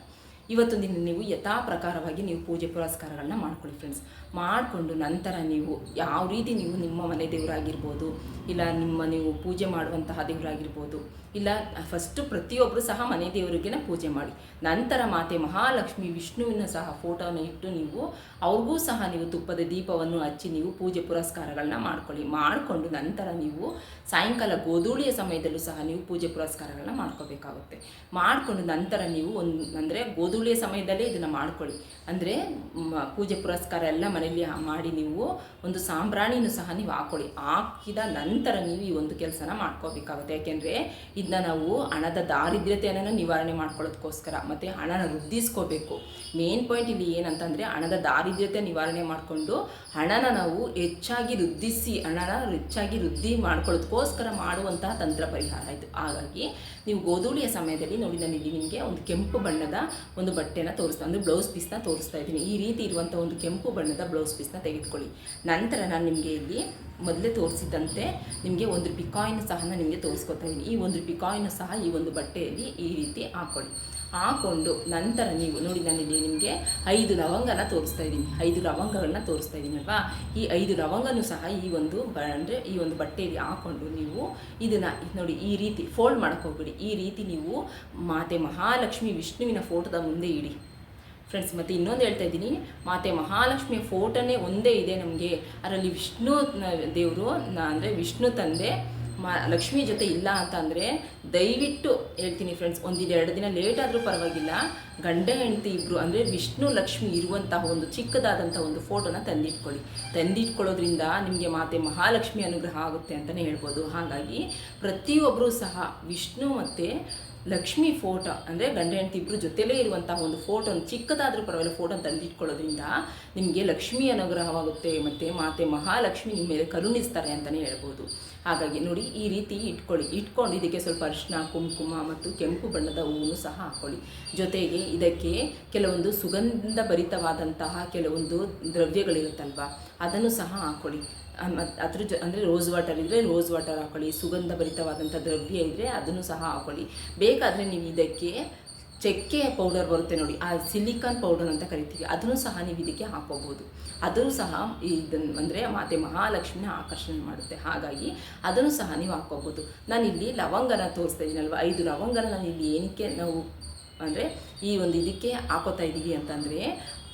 ಇವತ್ತೊಂದು ದಿನ ನೀವು ಯಥಾ ಪ್ರಕಾರವಾಗಿ ನೀವು ಪೂಜೆ ಪುರಸ್ಕಾರಗಳನ್ನ ಮಾಡ್ಕೊಳ್ಳಿ ಫ್ರೆಂಡ್ಸ್ ಮಾಡಿಕೊಂಡು ನಂತರ ನೀವು ಯಾವ ರೀತಿ ನೀವು ನಿಮ್ಮ ಮನೆ ದೇವರಾಗಿರ್ಬೋದು, ಇಲ್ಲ ನಿಮ್ಮ ನೀವು ಪೂಜೆ ಮಾಡುವಂತಹ ದೇವರಾಗಿರ್ಬೋದು ಇಲ್ಲ ಫಸ್ಟು ಪ್ರತಿಯೊಬ್ಬರು ಸಹ ಮನೆ ದೇವರಿಗೆನ ಪೂಜೆ ಮಾಡಿ. ನಂತರ ಮಾತೆ ಮಹಾಲಕ್ಷ್ಮಿ ವಿಷ್ಣುವಿನ ಸಹ ಫೋಟೋನ ಇಟ್ಟು ನೀವು, ಅವ್ರಿಗೂ ಸಹ ನೀವು ತುಪ್ಪದ ದೀಪವನ್ನು ಹಚ್ಚಿ ನೀವು ಪೂಜೆ ಪುರಸ್ಕಾರಗಳನ್ನ ಮಾಡ್ಕೊಳ್ಳಿ. ಮಾಡಿಕೊಂಡು ನಂತರ ನೀವು ಸಾಯಂಕಾಲ ಗೋಧೂಳಿಯ ಸಮಯದಲ್ಲೂ ಸಹ ನೀವು ಪೂಜೆ ಪುರಸ್ಕಾರಗಳನ್ನ ಮಾಡ್ಕೋಬೇಕಾಗುತ್ತೆ. ಮಾಡಿಕೊಂಡು ನಂತರ ನೀವು ಒಂದು, ಅಂದರೆ ಗೋಧೂಳಿಯ ಸಮಯದಲ್ಲೇ ಇದನ್ನು ಮಾಡ್ಕೊಳ್ಳಿ. ಅಂದರೆ ಪೂಜೆ ಪುರಸ್ಕಾರ ಎಲ್ಲ ಮನೆಯಲ್ಲಿ ಮಾಡಿ ನೀವು ಒಂದು ಸಾಂಬ್ರಾಣಿನೂ ಸಹ ನೀವು ಹಾಕೊಳ್ಳಿ. ಹಾಕಿದ ನಂತರ ನೀವು ಈ ಒಂದು ಕೆಲಸನ ಮಾಡ್ಕೋಬೇಕಾಗುತ್ತೆ. ಯಾಕೆಂದರೆ ಇದನ್ನ ನಾವು ಹಣದ ದಾರಿದ್ರ್ಯತೆಯನ್ನು ನಿವಾರಣೆ ಮಾಡ್ಕೊಳ್ಳೋದಕ್ಕೋಸ್ಕರ ಮತ್ತು ಹಣನ ವೃದ್ಧಿಸ್ಕೋಬೇಕು. ಮೇನ್ ಪಾಯಿಂಟ್ ಇಲ್ಲಿ ಏನಂತಂದರೆ ಹಣದ ದಾರಿದ್ರ್ಯತೆ ನಿವಾರಣೆ ಮಾಡಿಕೊಂಡು ಹಣನ ನಾವು ಹೆಚ್ಚಾಗಿ ವೃದ್ಧಿಸಿ, ಹಣನ ಹೆಚ್ಚಾಗಿ ವೃದ್ಧಿ ಮಾಡ್ಕೊಳ್ಳೋದಕ್ಕೋಸ್ಕರ ಮಾಡುವಂತಹ ತಂತ್ರ ಪರಿಹಾರ ಇದು. ಹಾಗಾಗಿ ನೀವು ಗೋಧೂಳಿಯ ಸಮಯದಲ್ಲಿ ನೋಡಿ ನಾನು ನಿಮಗೆ ಒಂದು ಕೆಂಪು ಬಣ್ಣದ ಒಂದು ಬಟ್ಟೆನ ತೋರಿಸ್ತಾ, ಅಂದರೆ ಬ್ಲೌಸ್ ಪೀಸ್ನ ತೋರಿಸ್ತಾ ಇದ್ದೀನಿ. ಈ ರೀತಿ ಇರುವಂಥ ಒಂದು ಕೆಂಪು ಬಣ್ಣದ ಬ್ಲೌಸ್ ಪೀಸ್ನ ತೆಗೆದುಕೊಳ್ಳಿ. ನಂತರ ನಾನು ನಿಮಗೆ ಇಲ್ಲಿ ಮೊದಲೇ ತೋರಿಸಿದಂತೆ ನಿಮಗೆ ಒಂದು ಪಿಕಾಯಿನ್ ಕಾಯಿನ್ ಸಹ ನಿಮಗೆ ತೋರಿಸ್ಕೊತಾ ಇದ್ದೀನಿ. ಈ ಒಂದು ರೂಪಾಯಿ ಕಾಯಿನ್ ಸಹ ಈ ಒಂದು ಬಟ್ಟೆಯಲ್ಲಿ ಈ ರೀತಿ ಹಾಕೊಳ್ಳಿ. ಹಾಕೊಂಡು ನಂತರ ನೀವು ನೋಡಿ ನಾನು ಇಲ್ಲಿ ನಿಮಗೆ ಐದು ಲವಂಗನ ತೋರಿಸ್ತಾ ಇದ್ದೀನಿ. ಐದು ಲವಂಗಗಳನ್ನ ತೋರಿಸ್ತಾ ಇದ್ದೀನಿ ಅಲ್ವಾ? ಈ ಐದು ಲವಂಗನೂ ಸಹ ಈ ಒಂದು ಬ, ಅಂದರೆ ಈ ಒಂದು ಬಟ್ಟೆಯಲ್ಲಿ ಹಾಕೊಂಡು ನೀವು ಇದನ್ನು ನೋಡಿ ಈ ರೀತಿ ಫೋಲ್ಡ್ ಹೋಗ್ಬಿಡಿ. ಈ ರೀತಿ ನೀವು ಮಾತೆ ಮಹಾಲಕ್ಷ್ಮಿ ವಿಷ್ಣುವಿನ ಫೋಟೋದ ಮುಂದೆ ಇಡಿ. ಫ್ರೆಂಡ್ಸ್, ಮತ್ತು ಇನ್ನೊಂದು ಹೇಳ್ತಾ ಇದ್ದೀನಿ. ಮಾತೆ ಮಹಾಲಕ್ಷ್ಮಿಯ ಫೋಟೋನೇ ಒಂದೇ ಇದೆ ನಮಗೆ. ಅದರಲ್ಲಿ ವಿಷ್ಣು ದೇವರು ಅಂದರೆ ವಿಷ್ಣು ತಂದೆ ಮಾ ಲಕ್ಷ್ಮಿ ಜೊತೆ ಇಲ್ಲ ಅಂತ ಅಂದರೆ ದಯವಿಟ್ಟು ಹೇಳ್ತೀನಿ ಫ್ರೆಂಡ್ಸ್ ಒಂದಿನ ಎರಡು ದಿನ ಲೇಟ್ ಆದರೂ ಪರವಾಗಿಲ್ಲ. ಗಂಡ, ಹೆಂಡತಿ ಇಬ್ಬರು ಅಂದರೆ ವಿಷ್ಣು, ಲಕ್ಷ್ಮಿ ಇರುವಂತಹ ಒಂದು ಚಿಕ್ಕದಾದಂಥ ಒಂದು ಫೋಟೋನ ತಂದಿಟ್ಕೊಳ್ಳಿ. ತಂದಿಟ್ಕೊಳ್ಳೋದ್ರಿಂದ ನಿಮಗೆ ಮಾತೆ ಮಹಾಲಕ್ಷ್ಮಿ ಅನುಗ್ರಹ ಆಗುತ್ತೆ ಅಂತಲೇ ಹೇಳ್ಬೋದು. ಹಾಗಾಗಿ ಪ್ರತಿಯೊಬ್ಬರೂ ಸಹ ವಿಷ್ಣು ಮತ್ತು ಲಕ್ಷ್ಮಿ ಫೋಟೋ ಅಂದರೆ ಗಂಡ, ಹೆಂಡತಿ ಇಬ್ಬರು ಜೊತೆಲೇ ಇರುವಂತಹ ಒಂದು ಫೋಟೋನ ಚಿಕ್ಕದಾದರೂ ಪರವಾಗಿಲ್ಲ ಫೋಟೋನ ತಂದಿಟ್ಕೊಳ್ಳೋದ್ರಿಂದ ನಿಮಗೆ ಲಕ್ಷ್ಮಿ ಅನುಗ್ರಹವಾಗುತ್ತೆ ಮತ್ತು ಮಾತೆ ಮಹಾಲಕ್ಷ್ಮಿ ನಿಮ್ಮ ಮೇಲೆ ಕರುಣಿಸ್ತಾರೆ ಅಂತಲೇ ಹೇಳ್ಬೋದು. ಹಾಗಾಗಿ ನೋಡಿ ಈ ರೀತಿ ಇಟ್ಕೊಳ್ಳಿ. ಇಟ್ಕೊಂಡು ಇದಕ್ಕೆ ಸ್ವಲ್ಪ ಅರಿಶಿನ ಕುಂಕುಮ ಮತ್ತು ಕೆಂಪು ಬಣ್ಣದ ಹೂವನ್ನು ಸಹ ಹಾಕ್ಕೊಳ್ಳಿ ಜೊತೆಗೆ ಇದಕ್ಕೆ ಕೆಲವೊಂದು ಸುಗಂಧ ಭರಿತವಾದಂತಹ ಕೆಲವೊಂದು ದ್ರವ್ಯಗಳಿರುತ್ತಲ್ವ, ಅದನ್ನು ಸಹ ಹಾಕ್ಕೊಳ್ಳಿ ಮತ್ತು ಅದ್ರ ಜೊ, ಅಂದರೆ ರೋಸ್ ವಾಟರ್ ಇದ್ದರೆ ರೋಸ್ ವಾಟರ್ ಹಾಕೊಳ್ಳಿ. ಸುಗಂಧ ಭರಿತವಾದಂಥ ದ್ರವ್ಯ ಇದ್ದರೆ ಅದನ್ನು ಸಹ ಹಾಕೊಳ್ಳಿ. ಬೇಕಾದರೆ ನೀವು ಇದಕ್ಕೆ ಚಕ್ಕೆ ಪೌಡರ್ ಬರುತ್ತೆ ನೋಡಿ. ಆ ಸಿಲಿಕಾನ್ ಪೌಡರ್ ಅಂತ ಕರಿತೀವಿ. ಅದನ್ನು ಸಹ ನೀವು ಇದಕ್ಕೆ ಹಾಕೋಬೋದು ಅದನ್ನು ಸಹ ಇದನ್ನು ಅಂದರೆ ಮಾತೆ ಮಹಾಲಕ್ಷ್ಮಿನ ಆಕರ್ಷಣೆ ಮಾಡುತ್ತೆ. ಹಾಗಾಗಿ ಅದನ್ನು ಸಹ ನೀವು ಹಾಕೋಬೋದು ನಾನಿಲ್ಲಿ ಲವಂಗನ ತೋರಿಸ್ತಾ ಇದ್ದೀನಲ್ವ ಐದು ಲವಂಗನ ನಾನು ಇಲ್ಲಿ ಏನಕ್ಕೆ ನಾವು ಅಂದರೆ ಈ ಒಂದು ಇದಕ್ಕೆ ಹಾಕೋತಾ ಇದ್ದೀವಿ ಅಂತಂದರೆ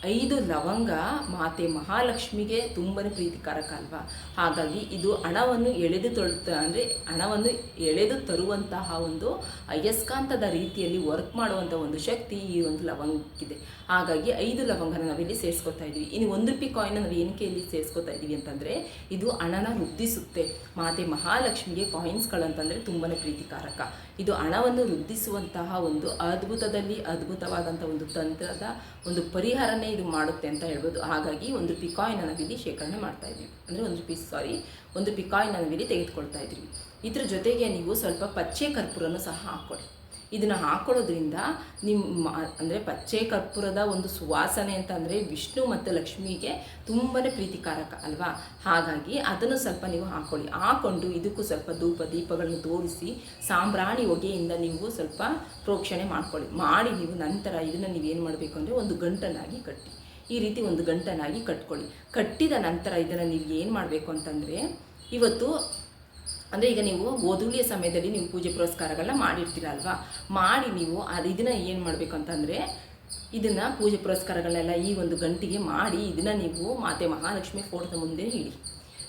ಐದು ಲವಂಗ ಮಾತೆ ಮಹಾಲಕ್ಷ್ಮಿಗೆ ತುಂಬಾ ಪ್ರೀತಿಕಾರಕ ಅಲ್ವಾ? ಹಾಗಾಗಿ ಇದು ಹಣವನ್ನು ಎಳೆದು ತೊಳ್ತ, ಅಂದರೆ ಹಣವನ್ನು ಎಳೆದು ತರುವಂತಹ ಒಂದು ಅಯಸ್ಕಾಂತದ ರೀತಿಯಲ್ಲಿ ವರ್ಕ್ ಮಾಡುವಂಥ ಒಂದು ಶಕ್ತಿ ಈ ಒಂದು ಲವಂಗಕ್ಕಿದೆ ಹಾಗಾಗಿ ಐದು ಲವಂಗನ ನಾವಿಲ್ಲಿ ಸೇರಿಸ್ಕೊತಾ ಇದ್ದೀವಿ. ಇನ್ನು ಒಂದು ರೂಪಾಯಿ ಕಾಯಿನ್ ನಾವು ಏನಕ್ಕೆ ಇಲ್ಲಿ ಸೇರಿಸ್ಕೊತಾ ಇದ್ದೀವಿ ಅಂತಂದರೆ, ಇದು ಹಣನ ವೃದ್ಧಿಸುತ್ತೆ. ಮಾತೆ ಮಹಾಲಕ್ಷ್ಮಿಗೆ ಕಾಯಿನ್ಸ್ಗಳಂತಂದರೆ ತುಂಬಾ ಪ್ರೀತಿಕಾರಕ. ಇದು ಹಣವನ್ನು ವೃದ್ಧಿಸುವಂತಹ ಒಂದು ಅದ್ಭುತದಲ್ಲಿ ಅದ್ಭುತವಾದಂಥ ಒಂದು ತಂತ್ರದ ಒಂದು ಪರಿಹಾರನೇ ಇದು ಮಾಡುತ್ತೆ ಅಂತ ಹೇಳ್ಬೋದು. ಹಾಗಾಗಿ ಒಂದು ರೂಪಾಯಿ ಕಾಯಿನ್ ನಾವಿಲ್ಲಿ ಶೇಖರಣೆ ಮಾಡ್ತಾ ಇದ್ದೀವಿ. ಅಂದರೆ ಒಂದು ರೂಪಾಯಿ ಸಾರಿ ಒಂದು ರೂಪಾಯಿ ಕಾಯಿನ್ ನಾವಿಲ್ಲಿ ತೆಗೆದುಕೊಳ್ತಾ ಇದ್ದೀವಿ. ಇದ್ರ ಜೊತೆಗೆ ನೀವು ಸ್ವಲ್ಪ ಪಚ್ಚೆ ಕರ್ಪೂರನೂ ಸಹ ಹಾಕ್ಕೊಳ್ಳಿ ಇದನ್ನು ಹಾಕೊಳ್ಳೋದ್ರಿಂದ ನಿಮ್ಮ ಅಂದರೆ ಪಚ್ಚೆ ಕರ್ಪೂರದ ಒಂದು ಸುವಾಸನೆ ಅಂತ ಅಂದರೆ ವಿಷ್ಣು ಮತ್ತು ಲಕ್ಷ್ಮಿಗೆ ತುಂಬಾ ಪ್ರೀತಿಕಾರಕ ಅಲ್ವಾ? ಹಾಗಾಗಿ ಅದನ್ನು ಸ್ವಲ್ಪ ನೀವು ಹಾಕೊಳ್ಳಿ. ಹಾಕೊಂಡು ಇದಕ್ಕೂ ಸ್ವಲ್ಪ ಧೂಪ ದೀಪಗಳನ್ನು ತೋರಿಸಿ ಸಾಂಬ್ರಾಣಿ ಹೊಗೆಯಿಂದ ನೀವು ಸ್ವಲ್ಪ ಪ್ರೋಕ್ಷಣೆ ಮಾಡ್ಕೊಳ್ಳಿ. ಮಾಡಿ ನೀವು ನಂತರ ಇದನ್ನು ನೀವೇನು ಮಾಡಬೇಕು ಅಂದರೆ ಒಂದು ಗಂಟನಾಗಿ ಕಟ್ಟಿ. ಈ ರೀತಿ ಒಂದು ಗಂಟನಾಗಿ ಕಟ್ಕೊಳ್ಳಿ. ಕಟ್ಟಿದ ನಂತರ ಇದನ್ನು ನೀವು ಏನು ಮಾಡಬೇಕು ಅಂತಂದರೆ, ಇವತ್ತು ಅಂದರೆ ಈಗ ನೀವು ಓದುಳಿಯ ಸಮಯದಲ್ಲಿ ನೀವು ಪೂಜೆ ಪುರಸ್ಕಾರಗಳನ್ನ ಮಾಡಿರ್ತೀರ ಅಲ್ವಾ ಮಾಡಿ ನೀವು ಅದು ಇದನ್ನು ಏನು ಮಾಡಬೇಕು ಅಂತಂದರೆ ಇದನ್ನು ಪೂಜೆ ಪುರಸ್ಕಾರಗಳನ್ನೆಲ್ಲ ಈ ಒಂದು ಗಂಟಿಗೆ ಮಾಡಿ ಇದನ್ನು ನೀವು ಮಾತೆ ಮಹಾಲಕ್ಷ್ಮಿ ಫೋಟೋದ ಮುಂದೆ ಇಡಿ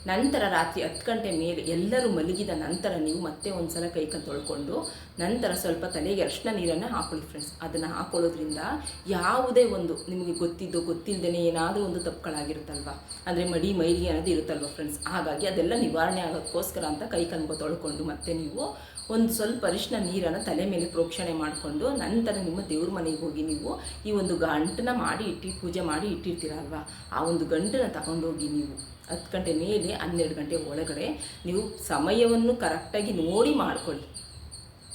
ನಂತರ ರಾತ್ರಿ ಹತ್ತು ಗಂಟೆ ಮೇಲೆ ಎಲ್ಲರೂ ಮಲಗಿದ ನಂತರ ನೀವು ಮತ್ತೆ ಒಂದು ಸಲ ಕೈ ತೊಳ್ಕೊಂಡು ನಂತರ ಸ್ವಲ್ಪ ತಲೆಗೆ ಅರಿಶಿನ ನೀರನ್ನು ಹಾಕೊಳ್ಳಿ ಫ್ರೆಂಡ್ಸ್ ಅದನ್ನು ಹಾಕೊಳ್ಳೋದ್ರಿಂದ ಯಾವುದೇ ಒಂದು ನಿಮಗೆ ಗೊತ್ತಿದ್ದು ಗೊತ್ತಿಲ್ಲದೇ ಏನಾದರೂ ಒಂದು ತಪ್ಪುಗಳಾಗಿರುತ್ತಲ್ವ? ಅಂದರೆ ಮಡಿ, ಮೈಲಿ ಅನ್ನೋದು ಇರುತ್ತಲ್ವ ಫ್ರೆಂಡ್ಸ್ ಹಾಗಾಗಿ ಅದೆಲ್ಲ ನಿವಾರಣೆ ಆಗೋದಕ್ಕೋಸ್ಕರ ಅಂತ ಕೈ ಕಣ್ಕೊ ತೊಳ್ಕೊಂಡು ಮತ್ತೆ ನೀವು ಒಂದು ಸ್ವಲ್ಪ ಅರಿಶಿನ ನೀರನ್ನು ತಲೆ ಮೇಲೆ ಪ್ರೋಕ್ಷಣೆ ಮಾಡಿಕೊಂಡು ನಂತರ ನಿಮ್ಮ ದೇವ್ರ ಮನೆಗೆ ಹೋಗಿ ನೀವು ಈ ಒಂದು ಗಂಟನ್ನ ಮಾಡಿ ಇಟ್ಟು, ಪೂಜೆ ಮಾಡಿ ಇಟ್ಟಿರ್ತೀರಲ್ವ? ಆ ಒಂದು ಗಂಟನ್ನು ತಗೊಂಡೋಗಿ ನೀವು ಹತ್ತು ಗಂಟೆ ಮೇಲೆ ಹನ್ನೆರಡು ಗಂಟೆ ಒಳಗಡೆ ನೀವು ಸಮಯವನ್ನು ಕರೆಕ್ಟಾಗಿ ನೋಡಿ ಮಾಡ್ಕೊಳ್ಳಿ.